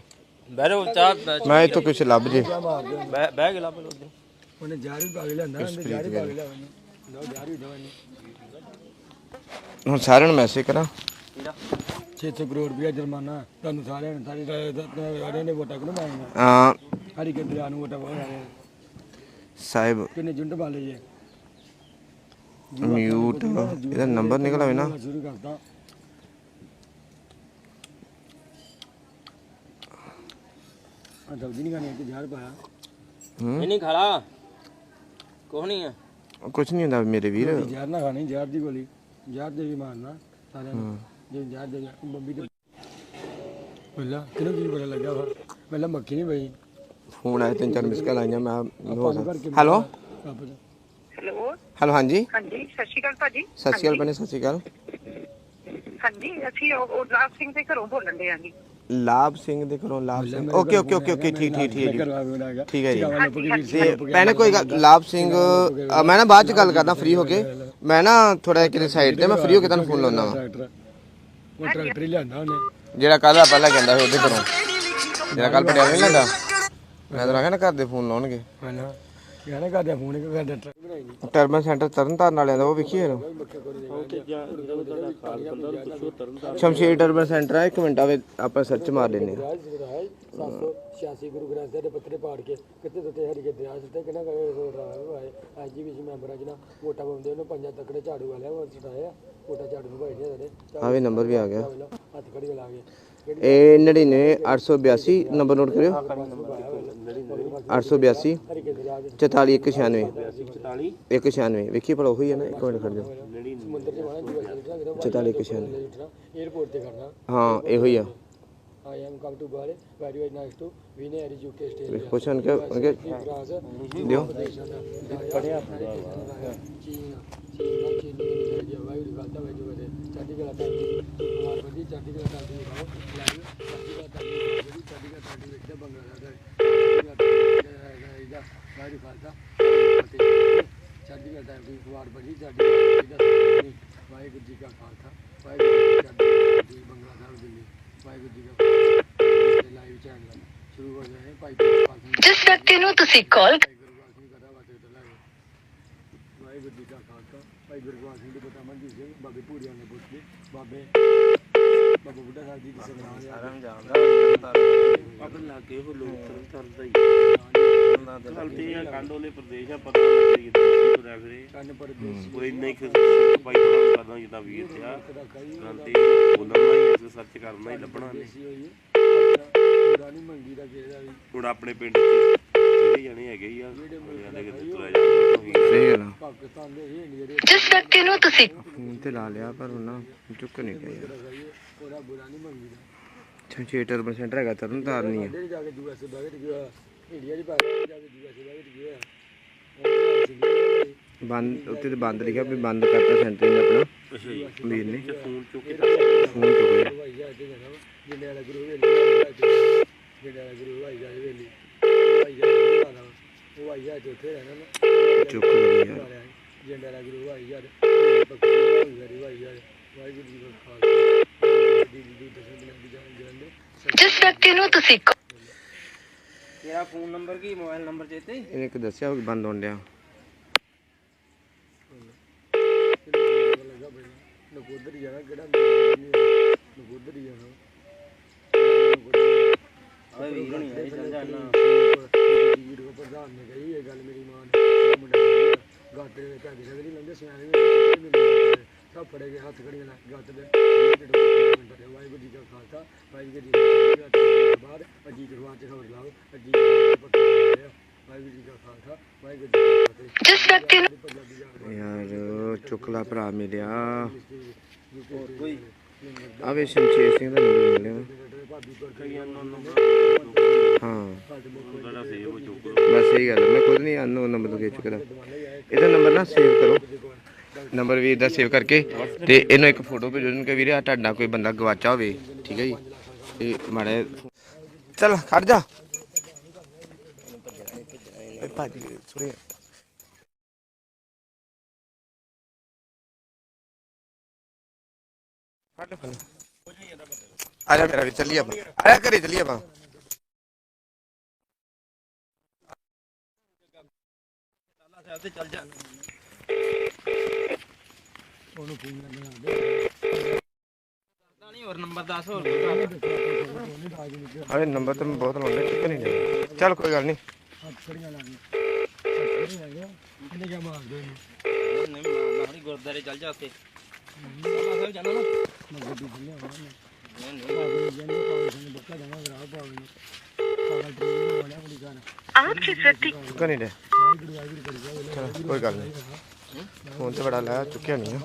ਬਹਿ ਜਾਓ ਚਾਹ ਮੈਂ ਤੋਂ ਕੁਝ ਲੱਭ ਜੇ। ਬਹਿ ਬਹਿ ਕੇ ਲੱਭ ਲਓ ਉੱਧਰ। ਉਹਨੇ ਜਾਰੀ ਪਾ ਕੇ ਲਿਆਂਦਾ ਉਹਨੇ ਜਾਰੀ ਪਾ ਕੇ ਲਿਆਉਂਦਾ। ਲਓ ਜਾਰੀ ਦਵਾਈ ਹੁਣ ਸਾਰਿਆਂ ਨੂੰ ਮੈਸੇਜ ਕਰਾਂ। 600 ਕਰੋੜ ਰੁਪਇਆ ਜੁਰਮਾਨਾ ਤੁਹਾਨੂੰ ਸਾਰਿਆਂ ਨੂੰ ਸਾਰੇ ਸਾਰਿਆਂ ਨੇ ਵੋਟਾਂ ਕਿਹਨੂੰ ਪਾਉਣੀਆਂ? ਆ ਹਰੀ ਕੇ ਦਰਿਆ ਨੂੰ ਵੋਟਾਂ ਪਾਉਣੀਆਂ ਸਾਹਿਬ। ਕਿੰਨੇ ਜੁੰਡ ਵਾਲੇ ਜੇ? ਮਿਊਟ ਇਹਦਾ ਨੰਬਰ ਨਿਕਲ ਆਵੇ ਨਾ। ਸ਼ੁਰੂ ਕਰਤਾ। ਆ ਜਲਦੀ ਨਹੀਂ ਕਰਨੀ ਕਿ ਜ਼ਹਿਰ ਪਾਇਆ। ਇਹ ਨਹੀਂ ਖਾਲਾ ਕੁਛ ਨਹੀਂ ਆ। ਕੁਝ ਨਹੀਂ ਹੁੰਦਾ ਮੇਰੇ ਵੀਰ। ਜ਼ਹਿਰ ਨਾ ਖਾਣੀ ਜ਼ਹਿਰ ਦੀ ਗੋਲੀ। ਜ਼ਹਿਰ ਦੇ ਵੀ ਮਾਰਨਾ ਸਾਰਿਆਂ ਨੂੰ। ਜੇ ਜ਼ਹਿਰ ਦੇ ਬੰਬੀ ਦੇ ਪਹਿਲਾਂ ਕਿਹਨੂੰ ਕੀ ਪਤਾ ਲੱਗਾ ਵਾ? ਪਹਿਲਾਂ ਮੱਖੀ ਨਹੀਂ ਪਈ। ਫੋਨ ਆਇਆ ਤਿੰਨ ਚਾਰ ਮਿਸ ਕਾਲ ਆਈਆਂ ਮੈਂ ਹੋ ਕੇ ਹੈਲੋ? ਆਪਸ ਹੈਲੋ? ਹੈਲੋ ਹਾਂਜੀ? ਹਾਂਜੀ ਸਤਿ ਸ਼੍ਰੀ ਅਕਾਲ ਭਾਜੀ। ਸਤਿ ਸ਼੍ਰੀ ਅਕਾਲ ਭੈਣੇ ਸਤਿ ਸ਼੍ਰੀ ਅਕਾਲ। ਹਾਂਜੀ ਅਸੀਂ ਉਹ ਉਹ ਲਾਭ ਸਿੰਘ ਦੇ ਘਰੋਂ ਬੋਲਣ ਦੇ ਆਂਗੇ। ਲਾਭ ਸਿੰਘ ਦੇ ਘਰੋਂ Labh Singh. Okay okay okay okay ਠੀਕ ਠੀਕ ਠੀਕ ਹੈ ਜੀ ਠੀਕ ਹੈ ਜੀ। ਤੇ ਭੈਣੇ ਕੋਈ ਗੱਲ ਲਾਭ ਸਿੰਘ ਅ, ਮੈਂ ਨਾ ਬਾਅਦ ਚ ਗੱਲ ਕਰਦਾ ਫ੍ਰੀ ਹੋ ਕੇ। ਮੈਂ ਨਾ ਥੋੜਾ ਕਿਤੇ ਸਾਈਡ ਤੇ ਮੈਂ ਫ੍ਰੀ ਹੋ ਕੇ ਤੁਹਾਨੂੰ ਫੋਨ ਲਾਉਣਾ ਵਾ। ਟਰੈਕਟਰ ਉਹ ਟਰੈਕਟਰ ਹੀ ਲਿਆਂਦਾ ਉਹਨੇ। ਜਿਹੜਾ ਕੱਲ ਆਪਾਂ ਲੈ ਕੇ ਆਂਦਾ ਸੀ ਉਹਦੇ ਘਰੋਂ। ਜਿਹੜਾ ਕੱਲ ਪਟਿਆਲੇ ਨਹੀਂ ਲੈਂਦਾ। ਮੈਂ ਤਾਂ ਆਖਿਆ ਨਾ ਘਰ ਦੇ ਫੋਨ ਲਾਉਣਗੇ। ਹਨਾ ਕਹਿੰਦਾ ਕਰਦੇ ਫੋਨ ਕਿ ਕਰਦੇ ਟਰੈਕਟਰ ਬਣਾਈ ਨਹੀਂ। ਟਰਬਨ ਸੈਂਟਰ ਤਰਨਤਾਰਨ ਵਾਲਿਆਂ ਦਾ ਉਹ ਵੇਖੀਏ ਨਾ ਸ਼ਮਸ਼ੇਰ ਟਰਬਨ ਸੈਂਟਰ ਆ ਇੱਕ ਮਿੰਟ ਆਵੇ ਆਪਾਂ ਸਰਚ ਮਾਰ ਲੈਨੇ ਆ। ਰਾਜ ਜਿਹੜਾ ਹੈ 786 ਗੁਰੂ ਗ੍ਰੰਥ ਸਾਹਿਬ ਦੇ ਪੱਤਰੇ ਪਾੜ ਕੇ ਕਿਤੇ ਦਿੱਤੇ ਹਰੀ ਕੇ ਦਰਿਆ ਸਿੱਤੇ ਕਿਹਨਾਂ ਕਰੇ ਰੋਡ ਰਹਾ ਹੈ? ਅੱਜ ਵੀ ਸੀ ਮੈਂਬਰਾਂ ਜਿਹਨਾਂ ਵੋਟਾਂ ਪਾਉਂਦੇ ਉਹਨੇ ਪੰਜਾਂ ਤੱਕੜੇ ਝਾੜੂ ਵਾਲਿਆ ਉਹ ਚਟਾਏ ਆ ਵੋਟਾਂ ਝਾੜੂ ਨੂੰ ਭਾਈ ਨੇ। ਸਾਡੇ ਆਵੇ ਨੰਬਰ ਵੀ ਆ ਗਿਆ। ਹੱਥ ਖੜੀ ਲਾ ਗਏ ਇਹ 99 882 ਨੰਬਰ ਨੋਟ ਕਰਿਓ। 882 ਹਰੀ ਕੇ ਦਰਿਆ ਦੇ 44 196 196 ਵੇਖੀ ਭਲਾ ਉਹੀ ਹੈ ਨਾ ਇੱਕ ਮਿੰਟ ਖੜ ਜਾਓ। ਸਮੁੰਦਰ ਦੇ ਵਾਲਾ ਜੀਵਾ ਚੱਲਦਾ ਕਿਤੇ 44 196 에어ਪੋਰਟ ਤੇ ਕਰਨਾ ਹਾਂ ਇਹੋ ਹੀ ਆ। I am come to Bali, very very nice to Vine Education State. ਕੁਛ ਉਨਕੇ ਉਨਕੇ ਦਿਓ ਪੜਿਆ ਚੀਨ ਚੀਨ ਚੀਨ ਦੀ ਜਿਹੜੀ ਵਾਇੂ ਦੀ ਗੱਲ ਤਾਂ ਵੈਜੋ ਵੈਸੇ ਚਾਟੀ ਗਲਾ ਤਾਂ ਮਾਰ ਬੰਦੀ ਚਾਟੀ ਗਲਾ ਤਾਂ ਦੀ ਖਾਓ ਲਾਈਵ ਚਾਟੀ ਗਲਾ ਤਾਂ ਜਿਹੜੀ ਚਾਟੀ ਗਲਾ ਤਾਂ ਦੀ ਵਿੱਚ ਬੰਗਲਾ ਦਾ ਇਹਦਾ ਵਾਇੂ ਖਾਲਦਾ ਚਾਟੀ ਗਲਾ ਤਾਂ ਦੀ ਵਾਰ ਬੰਦੀ ਚਾਟੀ ਗਲਾ ਦਾ ਵਾਹਿਗੁਰੂ ਜੀ ਕਾ ਖਾਲਸਾ ਵਾਹਿਗੁਰੂ ਜੀ ਕੀ ਫਤਿਹ ਬੰਗਲਾ ਸਾਹਿਬ ਦਿੱਲੀ ਵਾਹਿਗੁਰੂ ਜੀ ਕਾ ਲਾਈਵ ਚੈਨਲ ਸ਼ੁਰੂ ਹੋ ਜਾਏ ਭਾਈ ਜਿਸ ਵਿਅਕਤੀ ਨੂੰ ਤੁਸੀਂ ਕਾਲ ਵਾਹਿਗੁਰੂ ਜੀ ਕਾ ਖਾਲਸਾ। ਭਾਈ ਗੁਰਗੋਬਿੰਦ ਸਿੰਘ ਦੇ ਪਤਾ ਮਨਜੀਤ ਸਿੰਘ ਬਾਬੇ ਭੂਰੀਆਂ ਨੇ ਪੁੱਛ ਲਈ। ਬਾਬੇ ਬਾਬਾ ਬੁੱਢਾ ਸਾਹਿਬ ਜੀ ਦੇ ਸਨਾਮ ਸਾਰਿਆਂ ਨੂੰ ਜਾਣਦਾ ਬਾਬੇ ਲਾਗੇ ਉਹ ਲੋਕ ਤਰਨ ਤਰਦਾ ਹੀ। ਚਲਦੇ ਆ ਕਾਂਡੋਲੇ ਪ੍ਰਦੇਸ਼ ਆ ਪਤਾ ਲੱਗੇ ਕਿਤੇ ਤੁਰਿਆ ਫਿਰੇ। ਕੰਨ ਪਰ ਦੇਸੀ ਕੋਈ ਇੰਨਾ ਹੀ ਭਾਈ ਥੋੜਾ ਕਰਦਾ ਜਿੱਦਾਂ ਵੀਰ ਤੇ ਆ। ਦਾ ਕਈ ਗ੍ਰੰਥੀ ਬੋਲਣਾ ਹੀ ਸਰਚ ਕਰਨਾ ਹੀ ਲੱਭਣਾ ਨੇ ਹੈ। ਪੁਰਾਣੀ ਮੰਗੀ ਦਾ ਕਿਹੜਾ ਵੀ। ਹੁਣ ਆਪਣੇ ਪਿੰਡ ਚ ਜਿਹੜੇ ਜਣੇ ਹੈਗੇ ਹੀ ਆ ਜਿਹੜੇ ਕਿਤੇ ਤੁਰਿਆ ਜਾਂਦਾ। ਸਹੀ ਗੱਲ ਆ। ਪਾਕਿਸਤਾਨ ਦੇ ਇਹ ਇੰਡੀਆ ਦੇ ਜਿਸ ਵਿਅਕਤੀ ਨੂੰ ਤੁਸੀਂ ਫੋਨ ਤੇ ਲਾ ਲਿਆ ਪਰ ਉਹਨਾਂ ਚੁੱਕ ਨਹੀਂ ਗਿਆ ਯਾਰ ਉਹਦਾ ਬੁਰਾ ਨਹੀਂ ਮੰਗੀ ਦਾ ਸ਼ਮਸ਼ੇਰ ਟਰਬਨ ਸੈਂਟਰ ਹੈਗਾ ਤਰਨਤਾਰਨ ਹੀ ਆ। ਜਿਹੜੇ ਜਾ ਕੇ ਯੂ ਐਸ ਏ ਬਗਟ ਗਿਆ ਇੰਡੀਆ ਦੀ ਪਾਕਿਸਤਾਨ ਜਾ ਕੇ ਐਸ ਏ ਬਗਟ ਗਿਆ ਬੰਦ ਉੱਤੇ ਤੇ ਬੰਦ ਲਿਖਿਆ ਵੀ ਬੰਦ ਕਰਤਾ ਸੈਂਟਰ ਨੇ ਆਪਣਾ। ਵੀਰ ਨੇ। ਫੋਨ ਚੁੱਕ ਕੇ ਫੋਨ ਚੁੱਕ ਲਿਆ। ਜਿੰਨੇ ਵਾਲਾ ਗੁਰੂ ਵੇਲੀ ਜਿੰਨੇ ਵਾਲਾ ਗੁਰੂ ਭਾਈ ਜਾ ਵੇਲੀ। ਭਾਈ ਜਾ। ਉਹ ਭਾਈ ਜਾ ਉੱਥੇ ਰਹਿਣਾ ਨਾ ਚੁੱਕ ਲਿਆ ਯਾਰ ਜਿੰਨੇ ਵਾਲਾ ਗੁਰੂ ਭਾਈ ਜਾ ਪੱਕੀ ਭਾਈ ਜਾ ਵਾਹਿਗੁਰੂ ਜੀ ਖਾਲਸਾ। ਦੀ ਜਲੰਦੇ ਜਿਸ ਵਿਅਕਤੀ ਨੂੰ ਤੁਸੀਂ ਤੇਰਾ ਫੋਨ ਨੰਬਰ ਕੀ ਮੋਬਾਈਲ ਨੰਬਰ ਚੇਤੇ? ਇਹਨੇ ਇੱਕ ਦੱਸਿਆ ਕਿ ਬੰਦ ਹੋਣ ਡਿਆ। ਹੀ ਜਾਣਾ ਕਿਹੜਾ ਨਕੋਦਰ ਹੀ ਜਾਣਾ ਓਏ ਵੀਰ ਨਹੀਂ ਆਈ ਚੱਲ ਜਾਣਾ। ਵੀਰ ਕੋ ਪ੍ਰਧਾਨ ਨੇ ਕਹੀ ਇਹ ਗੱਲ ਮੇਰੀ ਮਾਂ ਨੇ ਮੁੰਡਾ ਗਾਤੇ ਦੇ ਘਰ ਦੀ ਸਗਲੀ ਲੰਦੇ ਸਿਆਣੇ ਸਭ ਫੜੇ ਗਏ ਹੱਥ ਖੜੀਆਂ ਲਾ ਗਾਤੇ ਦੇ। ਵਾਹਿਗੁਰੂ ਜੀ ਕਾ ਖਾਲਸਾ ਵਾਹਿਗੁਰੂ ਜੀ ਕੀ ਫਤਿਹ ਬਾਅਦ ਅਜੀ ਕਰਵਾ ਚ ਖਬਰ ਲਾਓ ਅਜੀ ਵਾਹਿਗੁਰੂ ਜੀ ਕਾ ਖਾਲਸਾ ਵਾਹਿਗੁਰੂ ਜੀ ਕੀ ਫਤਿਹ। ਜਿਸ ਵਿਅਕਤੀ ਯਾਰ ਚੁਕਲਾ ਭਰਾ ਮਿਲਿਆ। ਹੋਰ ਕੋਈ? ਆਵੇ ਸ਼ਮਸ਼ੇਰ ਸਿੰਘ ਦਾ ਨੰਬਰ ਮਿਲਿਆ ਹਾਂ ਬਸ ਸਹੀ ਗੱਲ ਮੈਂ ਖੁਦ ਨਹੀਂ ਅਨਨੋਨ ਨੰਬਰ ਦੇ ਚੁੱਕਦਾ ਇਹਦਾ ਨੰਬਰ ਨਾ ਸੇਵ ਕਰੋ। ਨੰਬਰ ਵੀਰ ਦਾ ਸੇਵ ਕਰਕੇ ਤੇ ਇਹਨੂੰ ਇੱਕ ਫੋਟੋ ਭੇਜੋ ਜਿਹਨੂੰ ਕਿ ਵੀਰੇ ਆ ਤੁਹਾਡਾ ਕੋਈ ਬੰਦਾ ਗਵਾਚਾ ਹੋਵੇ, ਠੀਕ ਹੈ ਜੀ? ਤੇ ਮਾੜੇ ਚਲ, ਖੜ ਜਾ। ਭਾਜੀ ਸੁਰੇ ਆ ਜਾ ਮੇਰਾ ਵੀ, ਚੱਲੀਏ ਆਪਾਂ। ਆ ਜਾ ਘਰੇ ਚੱਲੀਏ ਆਪਾਂ। ਨਹੀਂ ਹੋਰ ਨੰਬਰ ਦੱਸ ਹੋਰ ਅਰੇ ਨੰਬਰ ਤਾਂ ਮੈਂ ਬਹੁਤ ਲਾਉਂਦਾ ਚੁੱਕ ਨਹੀਂ ਰਿਹਾ ਚੱਲ ਕੋਈ ਗੱਲ ਨਹੀਂ। ਹੱਥ ਖੜੀਆਂ ਲਾ ਗਈ ਹੱਥ ਖੜੀਆਂ ਹੈਗੇ ਇਹਨੇ ਕਿਆ ਮਾਰਦੇ ਇਹਨੂੰ ਨਹੀਂ ਮਾਰਨਾ ਹਰੀ ਗੁਰਦਾਰੇ ਚੱਲ ਜਾ ਉੱਤੇ ਬਾਬਾ ਸਾਹਿਬ ਜਾਣਾ ਨਾ। ਮੈਂ ਗੱਡੀ ਖੁੱਲਿਆ ਵਾ ਨਹੀਂ ਨਹੀਂ। ਪਾਗਲ ਜੰਨੇ ਪਾਗਲ ਸਿੰਘ ਬੱਕਾ ਨੂੰ ਪਾਗਲ ਨਹੀਂ ਰਿਹਾ ਚਲੋ ਕੋਈ ਗੱਲ ਨਹੀਂ ਫੋਨ ਤੇ ਬੜਾ ਲਾਇਆ ਚੁੱਕਿਆ ਨਹੀਂ ਆ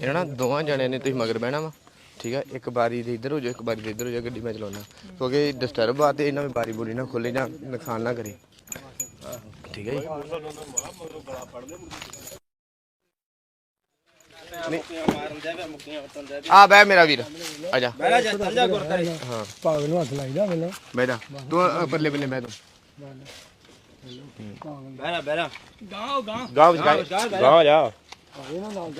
ਖਾਣਾ ਨਾ ਦੋਵਾਂ ਜਣਿਆਂ ਨੇ ਤੁਸੀਂ ਮਗਰ ਬਹਿਣਾ ਵਾ ਠੀਕ ਆ ਇੱਕ ਬਾਰੀ ਦੇ ਇੱਧਰ ਹੋ ਜਾਓ ਇੱਕ ਬਾਰੀ ਦੇ ਇੱਧਰ ਹੋ ਜਾਓ ਗੱਡੀ ਮੈਂ ਚਲਾਉਣਾ ਕਿਉਂਕਿ ਡਿਸਟਰਬ ਆ ਤੇ ਇਹਨਾਂ ਵਿੱਚ ਬਾਰੀ ਬੁਰੀ ਨਾ ਖੋਲੇ ਜਾਂ ਨੁਕਸਾਨ ਨਾ ਕਰੇ ਠੀਕ ਹੈ ਜੀ ਮਾਰਨ ਦੇ ਵੇ ਮੁੱਕੀਆਂ ਵਟਣ ਦੇ ਆ ਬਹਿ ਮੇਰਾ ਵੀਰ। ਆ ਜਾ। ਬਹਿ ਜਾ ਚੱਲ ਜਾ ਗੁਰਦਾਰੇ ਹਾਂ। ਪਾਗਲ ਨੂੰ ਹੱਥ ਲਾਈਦਾ ਵੇਲੇ ਬਹਿ ਜਾ। ਤੂੰ ਅ, ਪਰਲੇ ਪਰਲੇ ਬਹਿ ਤੂੰ ਬਹਿ ਜਾ ਬਹਿ ਜਾ। ਗਾਓ ਗਾਓ। ਗਾਹ ਵਿੱਚ ਗਾਹ ਗਾਂ ਜਾ।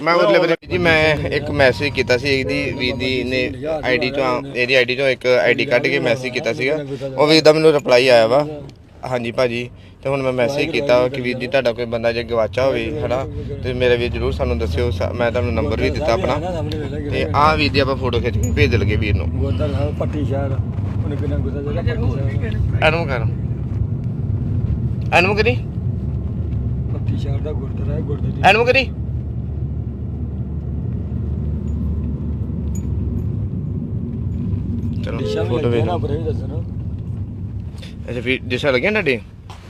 ਮੈਂ ਜੀ ਇੱਕ ਮੈਸੇਜ ਕੀਤਾ ਸੀ ਇਹਦੀ ਵੀਰ ਦੀ ਨੇ ਆਈਡੀ ਚੋਂ ਇਹਦੀ ਆਈਡੀ ਚੋਂ ਇੱਕ ਆਈਡੀ ਕੱਢ ਕੇ ਮੈਸੇਜ ਕੀਤਾ ਸੀਗਾ। ਉਹ ਵੀਰ ਦਾ ਮੈਨੂੰ ਰਿਪਲਾਈ ਆਇਆ ਵਾ। ਹਾਂਜੀ ਭਾਜੀ। ਤੇ ਹੁਣ ਮੈਂ ਮੈਸੇਜ ਕੀਤਾ ਕਿ ਵੀਰ ਜੀ ਤੁਹਾਡਾ ਕੋਈ ਬੰਦਾ ਜੇ ਗਵਾਚਾ ਹੋਵੇ ਹਨਾ? ਤੇ ਮੇਰੇ ਵੀਰ ਜਰੂਰ ਸਾਨੂੰ ਦੱਸਿਓ ਸ- ਮੈਂ ਤੁਹਾਨੂੰ ਨੰਬਰ ਵੀ ਦਿੱਤਾ ਆਪਣਾ। ਤੇ ਆਹ ਵੀਰ ਦੀ ਆਪਾਂ ਫੋਟੋ ਖਿੱਚ ਕੇ ਭੇਜ ਦਲਗੇ ਵੀਰ ਨੂੰ। ਗੋਦਰ ਸਾਹਿਬ ਪੱਟੀ ਸ਼ਹਿਰ ਉਹਨੇ ਕਿੰਨਾ ਗੁੱਸਾ ਜਿਹੜਾ ਪੱਟੀ ਸ਼ਹਿਰ ਐਨੂੰ ਕਰ। ਐਨੂੰ ਕਰੀ? ਪੱਟੀ ਸ਼ਹਿਰ ਦਾ ਗੁਰਦੁਆਰਾ ਹੈ ਗੁਰਦੇ ਦੀ ਐਨੂੰ ਕਰੀ? ਚਲੋ ਫੋਟੋ ਵੇਖ ਨਾ ਪਰ ਇਹ ਦੱਸਣਾ। ਅੱਛਾ ਵੀਰ ਜਿਸਾ ਲੱਗਿਆ ਤੁਹਾਡੇ?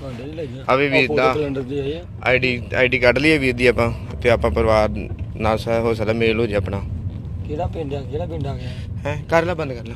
ਭਾਂਡੇ ਨਹੀਂ ਲੱਗਿਆ ਆ ਵੀ ਵੀਰ ਦਾ ਸਿਲੰਡਰ ਦੀ ਆਈ ਹੈ ਆਈਡੀ ਆਈਡੀ ਕੱਢ ਲਈਏ ਵੀਰ ਦੀ ਆਪਾਂ ਤੇ ਆਪਾਂ ਪਰਿਵਾਰ ਨਾਲ ਸਾ ਹੋ ਸਕਦਾ ਮੇਲ ਹੋ ਜੇ ਆਪਣਾ। ਕਿਹੜਾ ਪਿੰਡ ਆ? ਕਿਹੜਾ ਪਿੰਡ ਆ ਗਿਆ? ਹੈ ਕਰ ਲੈ ਬੰਦ ਕਰ ਲੈ।